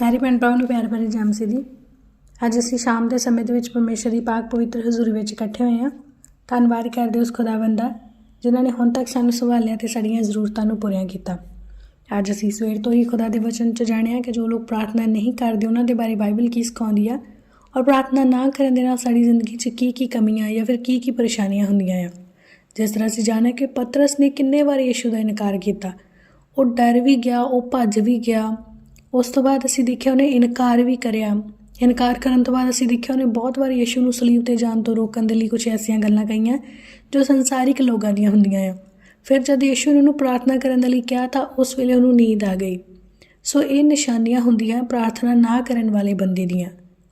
ਸਾਰੇ ਭੈਣ ਭਰਾਵਾਂ ਨੂੰ ਪਿਆਰ ਭਰੀ ਜੈ ਮਸੀਹ ਦੀ ਅੱਜ ਅਸੀਂ ਸ਼ਾਮ ਦੇ ਸਮੇਂ ਦੇ ਵਿੱਚ ਪਰਮੇਸ਼ਰ ਦੀ ਪਾਕ ਪਵਿੱਤਰ ਹਜ਼ੂਰੀ ਵਿੱਚ ਇਕੱਠੇ ਹੋਏ ਹਾਂ। ਧੰਨਵਾਦ ਕਰਦੇ ਉਸ ਖੁਦਾਵੰਦ ਦਾ ਜਿਨ੍ਹਾਂ ਨੇ ਹੁਣ ਤੱਕ ਸਾਨੂੰ ਸੰਭਾਲਿਆ ਤੇ ਸਾਡੀਆਂ ਜ਼ਰੂਰਤਾਂ ਨੂੰ ਪੂਰੀਆਂ ਕੀਤਾ। ਅੱਜ ਅਸੀਂ ਸਵੇਰ ਤੋਂ ਹੀ ਖੁਦਾ ਦੇ ਵਚਨ 'ਚ ਜਾਣਿਆ ਕਿ ਜੋ ਲੋਕ ਪ੍ਰਾਰਥਨਾ ਨਹੀਂ ਕਰਦੇ, ਉਹਨਾਂ ਦੇ ਬਾਰੇ ਬਾਈਬਲ ਕੀ ਸਿਖਾਉਂਦੀ ਆ? ਔਰ ਪ੍ਰਾਰਥਨਾ ਨਾ ਕਰਨ ਦੇ ਨਾਲ ਸਾਡੀ ਜ਼ਿੰਦਗੀ 'ਚ ਕੀ ਕੀ ਕਮੀਆਂ ਜਾਂ ਫਿਰ ਕੀ ਕੀ ਪਰੇਸ਼ਾਨੀਆਂ ਹੁੰਦੀਆਂ ਆ? ਜਿਸ ਤਰ੍ਹਾਂ ਅਸੀਂ ਜਾਣਿਆ ਕਿ ਪਤਰਸ ਨੇ ਕਿੰਨੇ ਵਾਰੀ ਯਿਸੂ ਦਾ ਇਨਕਾਰ ਕੀਤਾ। ਉਹ ਡਰ ਵੀ ਗਿਆ, ਉਹ ਭੱਜ ਵੀ ਗਿਆ। ਉਸ ਤੋਂ ਬਾਅਦ ਅਸੀਂ ਦੇਖਿਆ ਉਹਨੇ ਇਨਕਾਰ ਵੀ ਕਰਿਆ। ਇਨਕਾਰ ਕਰਨ ਤੋਂ ਬਾਅਦ ਅਸੀਂ ਦੇਖਿਆ ਉਹਨੇ ਬਹੁਤ ਵਾਰ ਯਿਸੂ ਨੂੰ ਸਲੀਬ ਤੇ ਜਾਣ ਤੋਂ ਰੋਕਣ ਦੇ ਲਈ ਕੁਝ ਐਸੀਆਂ ਗੱਲਾਂ ਕਹੀਆਂ, ਜੋ ਸੰਸਾਰਿਕ ਲੋਕਾਂ ਦੀਆਂ ਹੁੰਦੀਆਂ ਆ। ਫਿਰ ਜਦ ਯਿਸੂ ਨੇ ਉਹਨੂੰ ਪ੍ਰਾਰਥਨਾ ਕਰਨ ਦੇ ਲਈ ਕਿਹਾ ਤਾਂ ਉਸ ਵੇਲੇ ਉਹਨੂੰ ਨੀਂਦ ਆ ਗਈ। ਸੋ ਇਹ ਨਿਸ਼ਾਨੀਆਂ ਹੁੰਦੀਆਂ ਪ੍ਰਾਰਥਨਾ ਨਾ ਕਰਨ ਵਾਲੇ ਬੰਦੇ ਦੀਆਂ।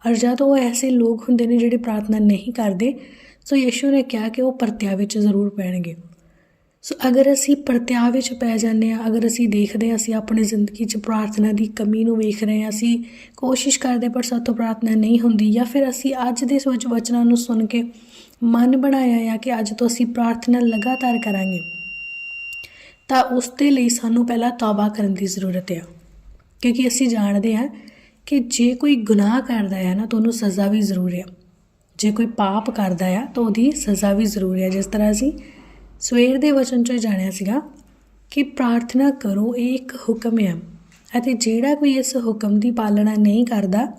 ਔਰ ਜਦ ਉਹ ਐਸੇ ਲੋਕ ਹੁੰਦੇ ਨੇ ਜਿਹੜੇ ਪ੍ਰਾਰਥਨਾ ਨਹੀਂ ਕਰਦੇ, ਸੋ ਯਿਸੂ ਨੇ ਕਿਹਾ ਕਿ ਉਹ ਪਰਤਿਆ ਵਿੱਚ ਜ਼ਰੂਰ ਪੈਣਗੇ। ਸੋ ਅਗਰ ਅਸੀਂ ਪਰਤਿਆ ਵਿੱਚ ਪੈ ਜਾਂਦੇ ਆ ਅਗਰ ਅਸੀਂ ਦੇਖਦੇ ਹਾਂ, ਅਸੀਂ ਆਪਣੀ ਜ਼ਿੰਦਗੀ 'ਚ ਪ੍ਰਾਰਥਨਾ ਦੀ ਕਮੀ ਨੂੰ ਵੇਖ ਰਹੇ ਹਾਂ, ਅਸੀਂ ਕੋਸ਼ਿਸ਼ ਕਰਦੇ ਪਰ ਸਾਤੋਂ ਪ੍ਰਾਰਥਨਾ ਨਹੀਂ ਹੁੰਦੀ ਜਾਂ ਫਿਰ ਅਸੀਂ ਅੱਜ ਦੇ ਸੋਚ ਵਚਨਾਂ ਨੂੰ ਸੁਣ ਕੇ ਮਨ ਬਣਾਇਆ ਆ ਕਿ ਅੱਜ ਤੋਂ ਅਸੀਂ ਪ੍ਰਾਰਥਨਾ ਲਗਾਤਾਰ ਕਰਾਂਗੇ, ਤਾਂ ਉਸ ਦੇ ਲਈ ਸਾਨੂੰ ਪਹਿਲਾਂ ਤੌਬਾ ਕਰਨ ਦੀ ਜ਼ਰੂਰਤ ਹੈ ਕਿਉਂਕਿ ਅਸੀਂ ਜਾਣਦੇ ਹਾਂ ਕਿ ਜੇ ਕੋਈ ਗੁਨਾਹ ਕਰਦਾ ਹੈ ਨਾ, ਤਾਂ ਉਹਨੂੰ ਸਜ਼ਾ ਵੀ ਜ਼ਰੂਰ ਹੈ ਜੇ ਕੋਈ ਪਾਪ ਕਰਦਾ ਆ ਤਾਂ ਉਹਦੀ ਸਜ਼ਾ ਵੀ ਜ਼ਰੂਰ ਹੈ ਜਿਸ ਤਰ੍ਹਾਂ ਅਸੀਂ ਸਵੇਰ ਦੇ ਵਚਨ ਚੋਂ ਜਾਣਿਆ ਸੀਗਾ ਕਿ ਪ੍ਰਾਰਥਨਾ ਕਰੋ, ਇਹ ਇੱਕ ਹੁਕਮ ਹੈ ਅਤੇ ਜਿਹੜਾ ਕੋਈ ਇਸ ਹੁਕਮ ਦੀ ਪਾਲਣਾ ਨਹੀਂ ਕਰਦਾ,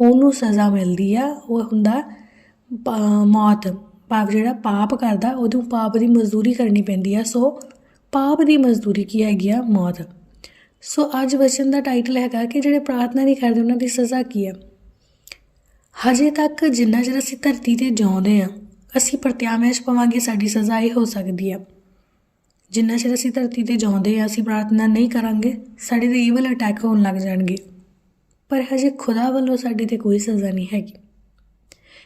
ਉਹਨੂੰ ਸਜ਼ਾ ਮਿਲਦੀ ਆ, ਉਹ ਹੁੰਦਾ ਪਾ- ਮੌਤ। ਪਾਪ ਜਿਹੜਾ ਪਾਪ ਕਰਦਾ, ਉਹਨੂੰ ਪਾਪ ਦੀ ਮਜ਼ਦੂਰੀ ਕਰਨੀ ਪੈਂਦੀ ਆ। ਸੋ ਪਾਪ ਦੀ ਮਜ਼ਦੂਰੀ ਕੀ ਹੈਗੀ ਆ? ਮੌਤ। ਸੋ ਅੱਜ ਵਚਨ ਦਾ ਟਾਈਟਲ ਹੈਗਾ ਕਿ ਜਿਹੜੇ ਪ੍ਰਾਰਥਨਾ ਨਹੀਂ ਕਰਦੇ, ਉਹਨਾਂ ਦੀ ਸਜ਼ਾ ਕੀ ਹੈ ਹਜੇ ਤੱਕ ਜਿੰਨਾ ਚਿਰ ਅਸੀਂ ਧਰਤੀ ਤੇ ਜਿਉਂਦੇ ਆ ਅਸੀਂ ਪ੍ਰਤਿਆਮੈਸ਼ ਪਵਾਂਗੇ, ਸਾਡੀ ਸਜ਼ਾ ਇਹ ਹੋ ਸਕਦੀ ਆ। ਜਿੰਨਾ ਚਿਰ ਅਸੀਂ ਧਰਤੀ ਤੇ ਜਿਉਂਦੇ ਆ, ਅਸੀਂ ਪ੍ਰਾਰਥਨਾ ਨਹੀਂ ਕਰਾਂਗੇ, ਸਾਡੇ ਤੇ ਈਵਲ ਅਟੈਕ ਹੋਣ ਲੱਗ ਜਾਣਗੇ। ਪਰ ਹਜੇ ਖੁਦਾ ਵੱਲੋਂ ਸਾਡੇ ਤੇ ਕੋਈ ਸਜ਼ਾ ਨਹੀਂ ਹੈਗੀ।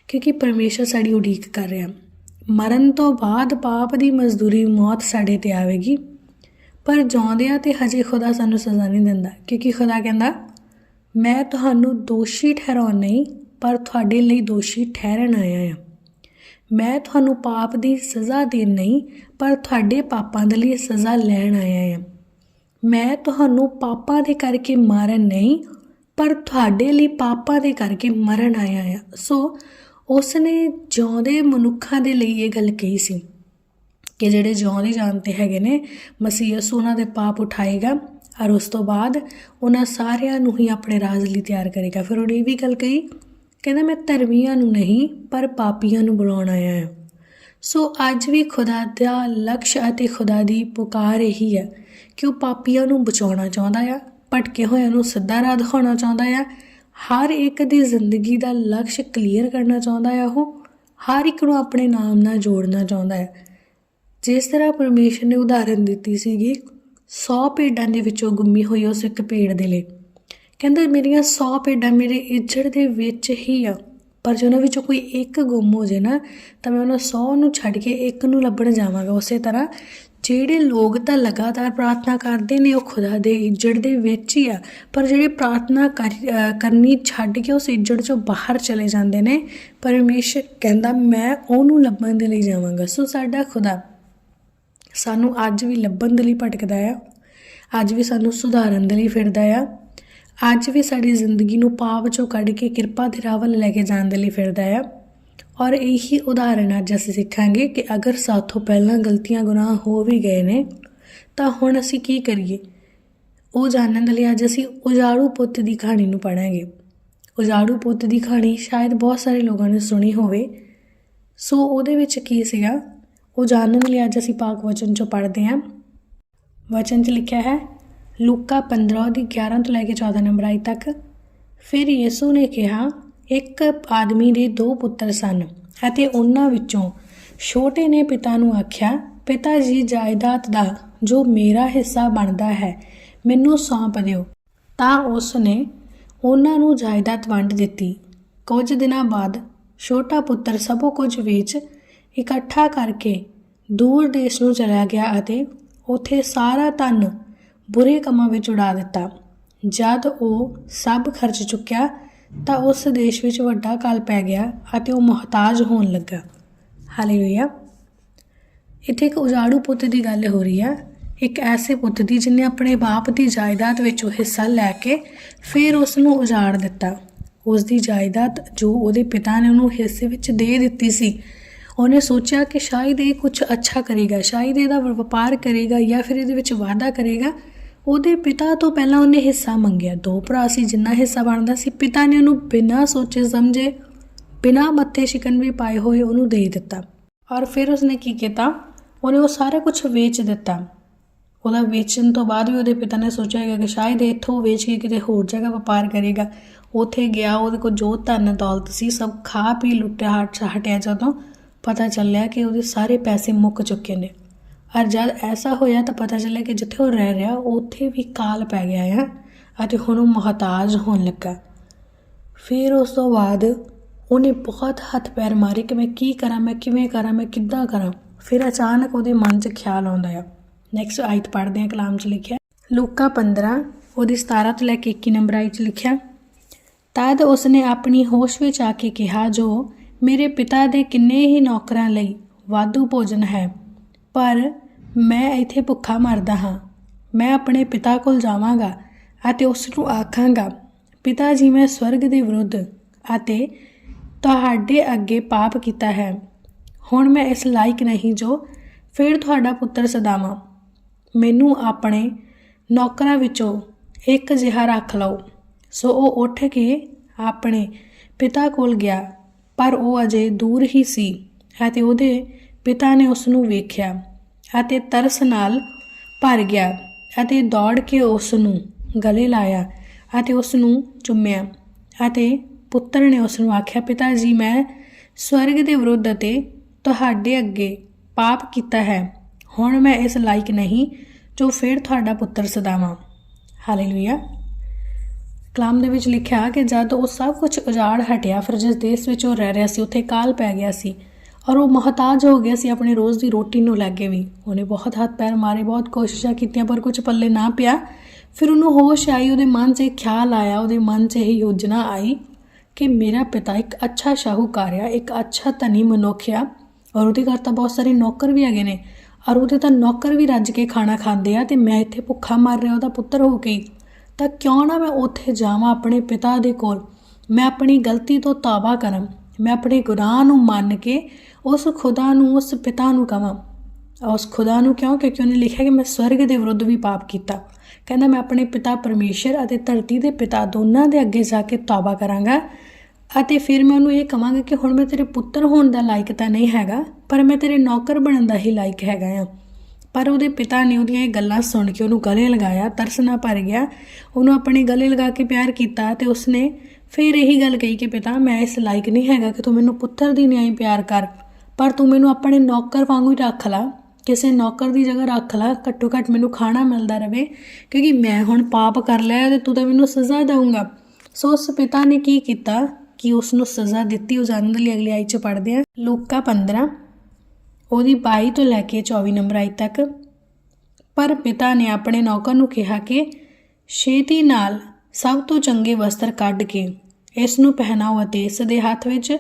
ਕਿਉਂਕਿ ਪਰਮੇਸ਼ਰ ਸਾਡੀ ਉਡੀਕ ਕਰ ਰਿਹਾ। ਮਰਨ ਤੋਂ ਬਾਅਦ ਪਾਪ ਦੀ ਮਜ਼ਦੂਰੀ ਮੌਤ ਸਾਡੇ ਤੇ ਆਵੇਗੀ। ਪਰ ਜਿਉਂਦਿਆਂ ਤੇ ਹਜੇ ਖੁਦਾ ਸਾਨੂੰ ਸਜ਼ਾ ਨਹੀਂ ਦਿੰਦਾ। ਕਿਉਂਕਿ ਖੁਦਾ ਕਹਿੰਦਾ, ਮੈਂ ਤੁਹਾਨੂੰ ਦੋਸ਼ੀ ਠਹਿਰਾਉਣ ਨਹੀਂ, ਪਰ ਤੁਹਾਡੇ ਲਈ ਦੋਸ਼ੀ ਠਹਿਰਣ ਆਇਆ ਹਾਂ। ਮੈਂ ਤੁਹਾਨੂੰ ਪਾਪ ਦੀ ਸਜ਼ਾ ਦੇਣ ਨਹੀਂ, ਪਰ ਤੁਹਾਡੇ ਪਾਪਾਂ ਦੇ ਲਈ ਸਜ਼ਾ ਲੈਣ ਆਇਆ ਹਾਂ। ਮੈਂ ਤੁਹਾਨੂੰ ਪਾਪਾਂ ਦੇ ਕਰਕੇ ਮਾਰਨ ਨਹੀਂ, ਪਰ ਤੁਹਾਡੇ ਲਈ ਪਾਪਾਂ ਦੇ ਕਰਕੇ ਮਰਨ ਆਇਆ ਹਾਂ। ਸੋ ਉਸ ਨੇ ਜਿਉਂਦੇ ਮਨੁੱਖਾਂ ਦੇ ਲਈ ਇਹ ਗੱਲ ਕਹੀ ਸੀ ਕਿ ਜਿਹੜੇ ਜਿਉਂਦੇ ਜਾਣਦੇ ਹੈਗੇ ਨੇ, ਮਸੀਹ ਯਸੂ ਉਹਨਾਂ ਦੇ ਪਾਪ ਉਠਾਏਗਾ ਔਰ ਉਸ ਤੋਂ ਬਾਅਦ ਉਹਨਾਂ ਸਾਰਿਆਂ ਨੂੰ ਹੀ ਆਪਣੇ ਰਾਜ ਲਈ ਤਿਆਰ ਕਰੇਗਾ। ਫਿਰ ਉਹਨੇ ਇਹ ਵੀ ਗੱਲ ਕਹੀ ਕਹਿੰਦਾ, ਮੈਂ ਧਰਮੀਆਂ ਨੂੰ ਨਹੀਂ, ਪਰ ਪਾਪੀਆਂ ਨੂੰ ਬੁਲਾਉਣ ਆਇਆ ਹਾਂ। ਸੋ ਅੱਜ ਵੀ ਖੁਦਾ ਦਾ ਲਕਸ਼ ਅਤੇ ਖੁਦਾ ਦੀ ਪੁਕਾਰ ਇਹੀ ਹੈ ਕਿ ਉਹ ਪਾਪੀਆਂ ਨੂੰ ਬਚਾਉਣਾ ਚਾਹੁੰਦਾ ਆ, ਭਟਕੇ ਹੋਇਆਂ ਨੂੰ ਸਿੱਧਾ ਰਾਹ ਦਿਖਾਉਣਾ ਚਾਹੁੰਦਾ ਆ। ਹਰ ਇੱਕ ਦੀ ਜ਼ਿੰਦਗੀ ਦਾ ਲਕਸ਼ ਕਲੀਅਰ ਕਰਨਾ ਚਾਹੁੰਦਾ ਆ ਉਹ, ਹਰ ਇੱਕ ਨੂੰ ਆਪਣੇ ਨਾਮ ਨਾਲ ਜੋੜਨਾ ਚਾਹੁੰਦਾ ਹੈ ਜਿਸ ਤਰ੍ਹਾਂ ਪਰਮੇਸ਼ਰ ਨੇ ਉਦਾਹਰਨ ਦਿੱਤੀ ਸੀਗੀ 100 ਭੇਡਾਂ ਦੇ ਵਿੱਚੋਂ ਗੁੰਮੀ ਹੋਈ ਉਸ ਇੱਕ ਭੇਡ ਦੇ ਲਈ। ਕਹਿੰਦਾ ਮੇਰੀਆਂ 100 ਭੇਡਾਂ ਮੇਰੇ ਇੱਜੜ ਦੇ ਵਿੱਚ ਹੀ ਆ। ਪਰ ਜੇ ਉਹਨਾਂ ਵਿੱਚੋਂ ਕੋਈ ਇੱਕ ਗੁੰਮ ਹੋ ਜੇ ਨਾ, ਤਾਂ ਮੈਂ ਉਹਨਾਂ 100 ਨੂੰ ਛੱਡ ਕੇ ਇੱਕ ਨੂੰ ਲੱਭਣ ਜਾਵਾਂਗਾ। ਉਸੇ ਤਰ੍ਹਾਂ ਜਿਹੜੇ ਲੋਕ ਤਾਂ ਲਗਾਤਾਰ ਪ੍ਰਾਰਥਨਾ ਕਰਦੇ ਨੇ, ਉਹ ਖੁਦਾ ਦੇ ਇੱਜੜ ਦੇ ਵਿੱਚ ਹੀ ਆ। ਪਰ ਜਿਹੜੇ ਪ੍ਰਾਰਥਨਾ ਕਰ- ਕਰਨੀ ਛੱਡ ਕੇ ਉਸ ਇੱਜੜ ਚੋਂ ਬਾਹਰ ਚਲੇ ਜਾਂਦੇ ਨੇ, ਪਰਮੇਸ਼ਰ ਕਹਿੰਦਾ, ਮੈਂ ਉਹਨੂੰ ਲੱਭਣ ਦੇ ਲਈ ਜਾਵਾਂਗਾ। ਸੋ ਸਾਡਾ ਖੁਦਾ ਸਾਨੂੰ ਅੱਜ ਵੀ ਲੱਭਣ ਦੇ ਲਈ ਭਟਕਦਾ ਆ। ਅੱਜ ਵੀ ਸਾਨੂੰ ਸੁਧਾਰਨ ਦੇ ਲਈ ਫਿਰਦਾ ਆ। ਅੱਜ ਵੀ ਸਾਡੀ ਜ਼ਿੰਦਗੀ ਨੂੰ ਪਾਪ ਚੋਂ ਕੱਢ ਕੇ ਕਿਰਪਾ ਦੇ ਰਾਹ ਵੱਲ ਲੈ ਕੇ ਜਾਣ ਦੇ ਲਈ ਫਿਰਦਾ ਆ ਔਰ ਇਹੀ ਉਦਾਹਰਣ ਅੱਜ ਅਸੀਂ ਸਿੱਖਾਂਗੇ ਕਿ ਅਗਰ ਸਾਥੋਂ ਪਹਿਲਾਂ ਗਲਤੀਆਂ ਗੁਨਾਹ ਹੋ ਵੀ ਗਏ ਨੇ, ਤਾਂ ਹੁਣ ਅਸੀਂ ਕੀ ਕਰੀਏ? ਉਹ ਜਾਣਨ ਦੇ ਲਈ ਅੱਜ ਅਸੀਂ ਉਜਾੜੂ ਪੁੱਤ ਦੀ ਕਹਾਣੀ ਨੂੰ ਪੜਾਂਗੇ ਉਜਾੜੂ ਪੁੱਤ ਦੀ ਕਹਾਣੀ ਸ਼ਾਇਦ ਬਹੁਤ ਸਾਰੇ ਲੋਕਾਂ ਨੇ ਸੁਣੀ ਹੋਵੇ। ਸੋ ਉਹਦੇ ਵਿੱਚ ਕੀ ਸੀਗਾ? ਉਹ ਜਾਣਨ ਲਈ ਅੱਜ ਅਸੀਂ ਪਾਕ ਵਚਨ ਚੋਂ ਪੜ੍ਹਦੇ ਹਾਂ। ਵਚਨ 'ਚ ਲਿਖਿਆ ਹੈ ਲੂਕਾ 15 ਦੀ 11 ਤੋਂ ਲੈ ਕੇ 14 ਨੰਬਰ ਆਈ ਤੱਕ। ਫਿਰ ਯਿਸੂ ਨੇ ਕਿਹਾ, ਇੱਕ ਆਦਮੀ ਦੇ ਦੋ ਪੁੱਤਰ ਸਨ ਅਤੇ ਉਹਨਾਂ ਵਿੱਚੋਂ ਛੋਟੇ ਨੇ ਪਿਤਾ ਨੂੰ ਆਖਿਆ, ਪਿਤਾ ਜੀ, ਜਾਇਦਾਦ ਦਾ ਜੋ ਮੇਰਾ ਹਿੱਸਾ ਬਣਦਾ ਹੈ, ਮੈਨੂੰ ਸੌਂਪ ਦਿਓ। ਤਾਂ ਉਸ ਨੇ ਉਹਨਾਂ ਨੂੰ ਜਾਇਦਾਦ ਵੰਡ ਦਿੱਤੀ। ਕੁਝ ਦਿਨਾਂ ਬਾਅਦ ਛੋਟਾ ਪੁੱਤਰ ਸਭੋ ਕੁਝ ਵੇਚ ਇਕੱਠਾ ਕਰਕੇ ਦੂਰ ਦੇਸ਼ ਨੂੰ ਚਲਾ ਗਿਆ ਅਤੇ ਉੱਥੇ ਸਾਰਾ ਧਨ ਬੁਰੇ ਕੰਮਾਂ ਵਿੱਚ ਉਡਾ ਦਿੱਤਾ। ਜਦ ਉਹ ਸਭ ਖਰਚ ਚੁੱਕਿਆ, ਤਾਂ ਉਸ ਦੇਸ਼ ਵਿੱਚ ਵੱਡਾ ਕਾਲ ਪੈ ਗਿਆ ਅਤੇ ਉਹ ਮੁਹਤਾਜ ਹੋਣ ਲੱਗਾ। ਹਾਲੇਲੂਇਆ। ਇੱਥੇ ਇੱਕ ਉਜਾੜੂ ਪੁੱਤ ਦੀ ਗੱਲ ਹੋ ਰਹੀ ਹੈ। ਇੱਕ ਐਸੇ ਪੁੱਤ ਦੀ ਜਿਨੇ ਆਪਣੇ ਬਾਪ ਦੀ ਜਾਇਦਾਦ ਵਿੱਚੋਂ ਹਿੱਸਾ ਲੈ ਕੇ ਫਿਰ ਉਸ ਨੂੰ ਉਜਾੜ ਦਿੱਤਾ। ਉਸ ਦੀ ਜਾਇਦਾਦ ਜੋ ਉਹਦੇ ਪਿਤਾ ਨੇ ਉਹਨੂੰ ਹਿੱਸੇ ਵਿੱਚ ਦੇ ਦਿੱਤੀ ਸੀ, ਉਹਨੇ ਸੋਚਿਆ ਕਿ ਸ਼ਾਇਦ ਇਹ ਕੁਝ ਅੱਛਾ ਕਰੇਗਾ, ਸ਼ਾਇਦ ਇਹਦਾ ਵਪਾਰ ਕਰੇਗਾ ਜਾਂ ਫਿਰ ਇਹਦੇ ਵਿੱਚ ਵਾਅਦਾ ਕਰੇਗਾ। ਉਹਦੇ ਪਿਤਾ ਤੋਂ ਪਹਿਲਾਂ ਉਹਨੇ ਹਿੱਸਾ ਮੰਗਿਆ। ਦੋ ਭਰਾ ਸੀ, ਜਿੰਨਾ ਹਿੱਸਾ ਬਣਦਾ ਸੀ, ਪਿਤਾ ਨੇ ਉਹਨੂੰ ਬਿਨਾਂ ਸੋਚੇ ਸਮਝੇ, ਬਿਨਾਂ ਮੱਥੇ ਸ਼ਿਕਨ ਵੀ ਪਾਏ ਹੋਏ ਉਹਨੂੰ ਦੇ ਦਿੱਤਾ। ਔਰ ਫਿਰ ਉਸਨੇ ਕੀ ਕੀਤਾ? ਉਹਨੇ ਉਹ ਸਾਰਾ ਕੁਝ ਵੇਚ ਦਿੱਤਾ। ਉਹਦਾ ਵੇਚਣ ਤੋਂ ਬਾਅਦ ਵੀ ਉਹਦੇ ਪਿਤਾ ਨੇ ਸੋਚਿਆ ਹੈਗਾ ਕਿ ਸ਼ਾਇਦ ਇੱਥੋਂ ਵੇਚ ਕੇ ਕਿਤੇ ਹੋਰ ਜਗ੍ਹਾ ਵਪਾਰ ਕਰੇਗਾ। ਉੱਥੇ ਗਿਆ, ਉਹਦੇ ਕੋਲ ਜੋ ਧਨ ਦੌਲਤ ਸੀ, ਸਭ ਖਾ ਪੀ ਲੁੱਟਿਆ, ਹਟ ਹਟਿਆ। ਜਦੋਂ ਪਤਾ ਚੱਲਿਆ ਕਿ ਉਹਦੇ ਸਾਰੇ ਪੈਸੇ ਮੁੱਕ ਚੁੱਕੇ ਨੇ। ਔਰ ਜਦ ਐਸਾ ਹੋਇਆ ਤਾਂ ਪਤਾ ਚੱਲਿਆ ਕਿ ਜਿੱਥੇ ਉਹ ਰਹਿ ਰਿਹਾ, ਉੱਥੇ ਵੀ ਕਾਲ ਪੈ ਗਿਆ ਆ ਅਤੇ ਹੁਣ ਉਹ ਮੁਹਤਾਜ ਹੋਣ ਲੱਗਾ। ਫਿਰ ਉਸ ਤੋਂ ਬਾਅਦ ਉਹਨੇ ਬਹੁਤ ਹੱਥ ਪੈਰ ਮਾਰੇ ਕਿ ਮੈਂ ਕੀ ਕਰਾਂ, ਮੈਂ ਕਿਵੇਂ ਕਰਾਂ, ਮੈਂ ਕਿੱਦਾਂ ਕਰਾਂ। ਫਿਰ ਅਚਾਨਕ ਉਹਦੇ ਮਨ 'ਚ ਖਿਆਲ ਆਉਂਦਾ ਆ। ਨੈਕਸਟ ਆਇਤ ਪੜ੍ਹਦੇ ਹਾਂ ਕਲਾਮ 'ਚ ਲਿਖਿਆ। ਲੂਕਾ 15 ਉਹਦੀ 17 ਤੋਂ ਲੈ ਕੇ 21 ਨੰਬਰ ਆਇਤ 'ਚ ਲਿਖਿਆ। ਤਦ ਉਸਨੇ ਆਪਣੀ ਹੋਸ਼ ਵਿੱਚ ਆ ਕੇ ਕਿਹਾ, ਜੋ ਮੇਰੇ ਪਿਤਾ ਦੇ ਕਿੰਨੇ ਹੀ ਨੌਕਰਾਂ ਲਈ ਵਾਧੂ ਭੋਜਨ ਹੈ ਪਰ ਮੈਂ ਇੱਥੇ ਭੁੱਖਾ ਮਰਦਾ ਹਾਂ। ਮੈਂ ਆਪਣੇ ਪਿਤਾ ਕੋਲ ਜਾਵਾਂਗਾ ਅਤੇ ਉਸ ਨੂੰ ਆਖਾਂਗਾ, ਪਿਤਾ ਜੀ, ਮੈਂ ਸਵਰਗ ਦੇ ਵਿਰੁੱਧ ਅਤੇ ਤੁਹਾਡੇ ਅੱਗੇ ਪਾਪ ਕੀਤਾ ਹੈ। ਹੁਣ ਮੈਂ ਇਸ ਲਾਇਕ ਨਹੀਂ ਜੋ, ਫਿਰ ਤੁਹਾਡਾ ਪੁੱਤਰ ਸਦਾਵਾਂ ਮੈਨੂੰ ਆਪਣੇ ਨੌਕਰਾਂ ਵਿੱਚੋਂ ਇੱਕ ਜਿਹਾ ਰੱਖ ਲਓ। ਸੋ ਉਹ ਉੱਠ ਕੇ ਆਪਣੇ ਪਿਤਾ ਕੋਲ ਗਿਆ, ਪਰ ਉਹ ਅਜੇ ਦੂਰ ਹੀ ਸੀ ਅਤੇ ਉਹਦੇ ਪਿਤਾ ਨੇ ਉਸ ਨੂੰ ਵੇਖਿਆ ਅਤੇ ਤਰਸ ਨਾਲ ਭਰ ਗਿਆ ਅਤੇ ਦੌੜ ਕੇ ਉਸ ਨੂੰ ਗਲੇ ਲਾਇਆ ਅਤੇ ਉਸ ਨੂੰ ਚੁੰਮਿਆ ਅਤੇ ਪੁੱਤਰ ਨੇ ਉਸ ਨੂੰ ਆਖਿਆ, ਪਿਤਾ ਜੀ, ਮੈਂ ਸਵਰਗ ਦੇ ਵਿਰੁੱਧ ਅਤੇ ਤੁਹਾਡੇ ਅੱਗੇ ਪਾਪ ਕੀਤਾ ਹੈ। ਹੁਣ ਮੈਂ ਇਸ ਲਾਇਕ ਨਹੀਂ ਜੋ ਫਿਰ ਤੁਹਾਡਾ ਪੁੱਤਰ ਸਦਾਵਾਂ। ਹਾਲੇਲੂਇਆ ਕਲਾਮ ਦੇ ਵਿੱਚ ਲਿਖਿਆ ਕਿ ਜਦ ਉਹ ਸਭ ਕੁਝ ਉਜਾੜ ਹਟਿਆ, ਫਿਰ ਜਿਸ ਦੇਸ਼ ਵਿੱਚ ਉਹ ਰਹਿ ਰਿਹਾ ਸੀ, ਉੱਥੇ ਕਾਲ ਪੈ ਗਿਆ ਸੀ। ਔਰ ਉਹ ਮੁਹਤਾਜ ਹੋ ਗਿਆ ਸੀ ਆਪਣੀ ਰੋਜ਼ ਦੀ ਰੋਟੀ ਨੂੰ ਲੈ ਕੇ ਵੀ। ਉਹਨੇ ਬਹੁਤ ਹੱਥ ਪੈਰ ਮਾਰੇ, ਬਹੁਤ ਕੋਸ਼ਿਸ਼ਾਂ ਕੀਤੀਆਂ, ਪਰ ਕੁਝ ਪੱਲੇ ਨਾ ਪਿਆ। ਫਿਰ ਉਹਨੂੰ ਹੋਸ਼ ਆਈ, ਉਹਦੇ ਮਨ 'ਚ ਇੱਕ ਖਿਆਲ ਆਇਆ, ਉਹਦੇ ਮਨ 'ਚ ਇਹ ਯੋਜਨਾ ਆਈ ਕਿ ਮੇਰਾ ਪਿਤਾ ਇੱਕ ਅੱਛਾ ਸ਼ਾਹੂਕਾਰ ਆ, ਇੱਕ ਅੱਛਾ ਧਨੀ ਮਨੁੱਖ ਆ ਔਰ ਉਹਦੇ ਘਰ ਤਾਂ ਬਹੁਤ ਸਾਰੇ ਨੌਕਰ ਵੀ ਹੈਗੇ ਨੇ ਔਰ ਉਹਦੇ ਤਾਂ ਨੌਕਰ ਵੀ ਰੱਜ ਕੇ ਖਾਣਾ ਖਾਂਦੇ ਆ ਤੇ ਮੈਂ ਇੱਥੇ ਭੁੱਖਾ ਮਰ ਰਿਹਾ, ਉਹਦਾ ਪੁੱਤਰ ਹੋ ਕੇ। ਹੀ। ਤਾਂ ਕਿਉਂ ਨਾ ਮੈਂ ਉੱਥੇ ਜਾਵਾਂ ਆਪਣੇ ਪਿਤਾ ਦੇ ਕੋਲ, ਮੈਂ ਆਪਣੀ ਗਲਤੀ ਤੋਂ ਤਾਬਾ ਕਰਾਂ। ਮੈਂ ਆਪਣੇ ਗੁਨਾਹ ਨੂੰ ਮੰਨ ਕੇ ਉਸ ਖੁਦਾ ਨੂੰ, ਉਸ ਪਿਤਾ ਨੂੰ ਕਵਾਂ ਉਸ ਖੁਦਾ ਨੂੰ ਕਿਉਂ? ਕਿਉਂਕਿ ਉਹਨੇ ਲਿਖਿਆ ਕਿ ਮੈਂ ਸਵਰਗ ਦੇ ਵਿਰੁੱਧ ਵੀ ਪਾਪ ਕੀਤਾ। ਕਹਿੰਦਾ, ਮੈਂ ਆਪਣੇ ਪਿਤਾ ਪਰਮੇਸ਼ਰ ਅਤੇ ਧਰਤੀ ਦੇ ਪਿਤਾ ਦੋਨਾਂ ਦੇ ਅੱਗੇ ਜਾ ਕੇ ਤੌਬਾ ਕਰਾਂਗਾ ਅਤੇ ਫਿਰ ਮੈਂ ਉਹਨੂੰ ਇਹ ਕਹਾਂਗਾ ਕਿ ਹੁਣ ਮੈਂ ਤੇਰੇ ਪੁੱਤਰ ਹੋਣ ਦਾ ਲਾਇਕ ਤਾਂ ਨਹੀਂ ਹੈਗਾ, ਪਰ ਮੈਂ ਤੇਰੇ ਨੌਕਰ ਬਣਨ ਦਾ ਹੀ ਲਾਇਕ ਹੈਗਾ ਆ। ਪਰ ਉਹਦੇ ਪਿਤਾ ਨੇ ਉਹਦੀਆਂ ਇਹ ਗੱਲਾਂ ਸੁਣ ਕੇ ਉਹਨੂੰ ਗਲੇ ਲਗਾਇਆ, ਤਰਸ ਨਾ ਭਰ ਗਿਆ। ਉਹਨੂੰ ਆਪਣੇ ਗਲੇ ਲਗਾ ਕੇ ਪਿਆਰ ਕੀਤਾ ਤੇ ਉਸਨੇ ਫਿਰ ਇਹੀ ਗੱਲ ਕਹੀ ਕਿ ਪਿਤਾ, ਮੈਂ ਇਸ ਲਾਇਕ ਨਹੀਂ ਹੈਗਾ ਕਿ ਤੂੰ ਮੈਨੂੰ ਪੁੱਤਰ ਦੀ ਨਿਆਈ ਪਿਆਰ ਕਰ, ਪਰ ਤੂੰ ਮੈਨੂੰ ਆਪਣੇ ਨੌਕਰ ਵਾਂਗੂ ਹੀ ਰੱਖ ਲਾ, ਕਿਸੇ ਨੌਕਰ ਦੀ ਜਗ੍ਹਾ ਰੱਖ ਲਾ, ਘੱਟੋ ਘੱਟ ਮੈਨੂੰ ਖਾਣਾ ਮਿਲਦਾ ਰਵੇ, ਕਿਉਂਕਿ ਮੈਂ ਹੁਣ ਪਾਪ ਕਰ ਲਿਆ ਤੇ ਤੂੰ ਤਾਂ ਮੈਨੂੰ ਸਜ਼ਾ ਦੇਊਂਗਾ। ਸੋ ਉਸ ਪਿਤਾ ਨੇ ਕੀ ਕੀਤਾ ਕਿ ਉਸ ਨੂੰ ਸਜ਼ਾ ਦਿੱਤੀ, ਉਹ ਜਾਣਨ ਦੇ ਲਈ ਅਗਲੀ ਆਇਤ ਚ ਪੜ੍ਹਦੇ ਆ। ਲੂਕਾ 15 ਉਹਦੀ 22 ਤੋਂ ਲੈ ਕੇ 24 ਨੰਬਰ ਆਇਤ ਤੱਕ। ਪਰ ਪਿਤਾ ਨੇ ਆਪਣੇ ਨੌਕਰ ਨੂੰ ਕਿਹਾ ਕਿ ਛੇਤੀ ਨਾਲ ਸਭ ਤੋਂ ਚੰਗੇ ਵਸਤਰ ਕੱਢ ਕੇ, ਇਸ ਨੂੰ ਪਹਿਨਾਓ ਅਤੇ ਇਸ ਦੇ ਹੱਥ ਵਿੱਚ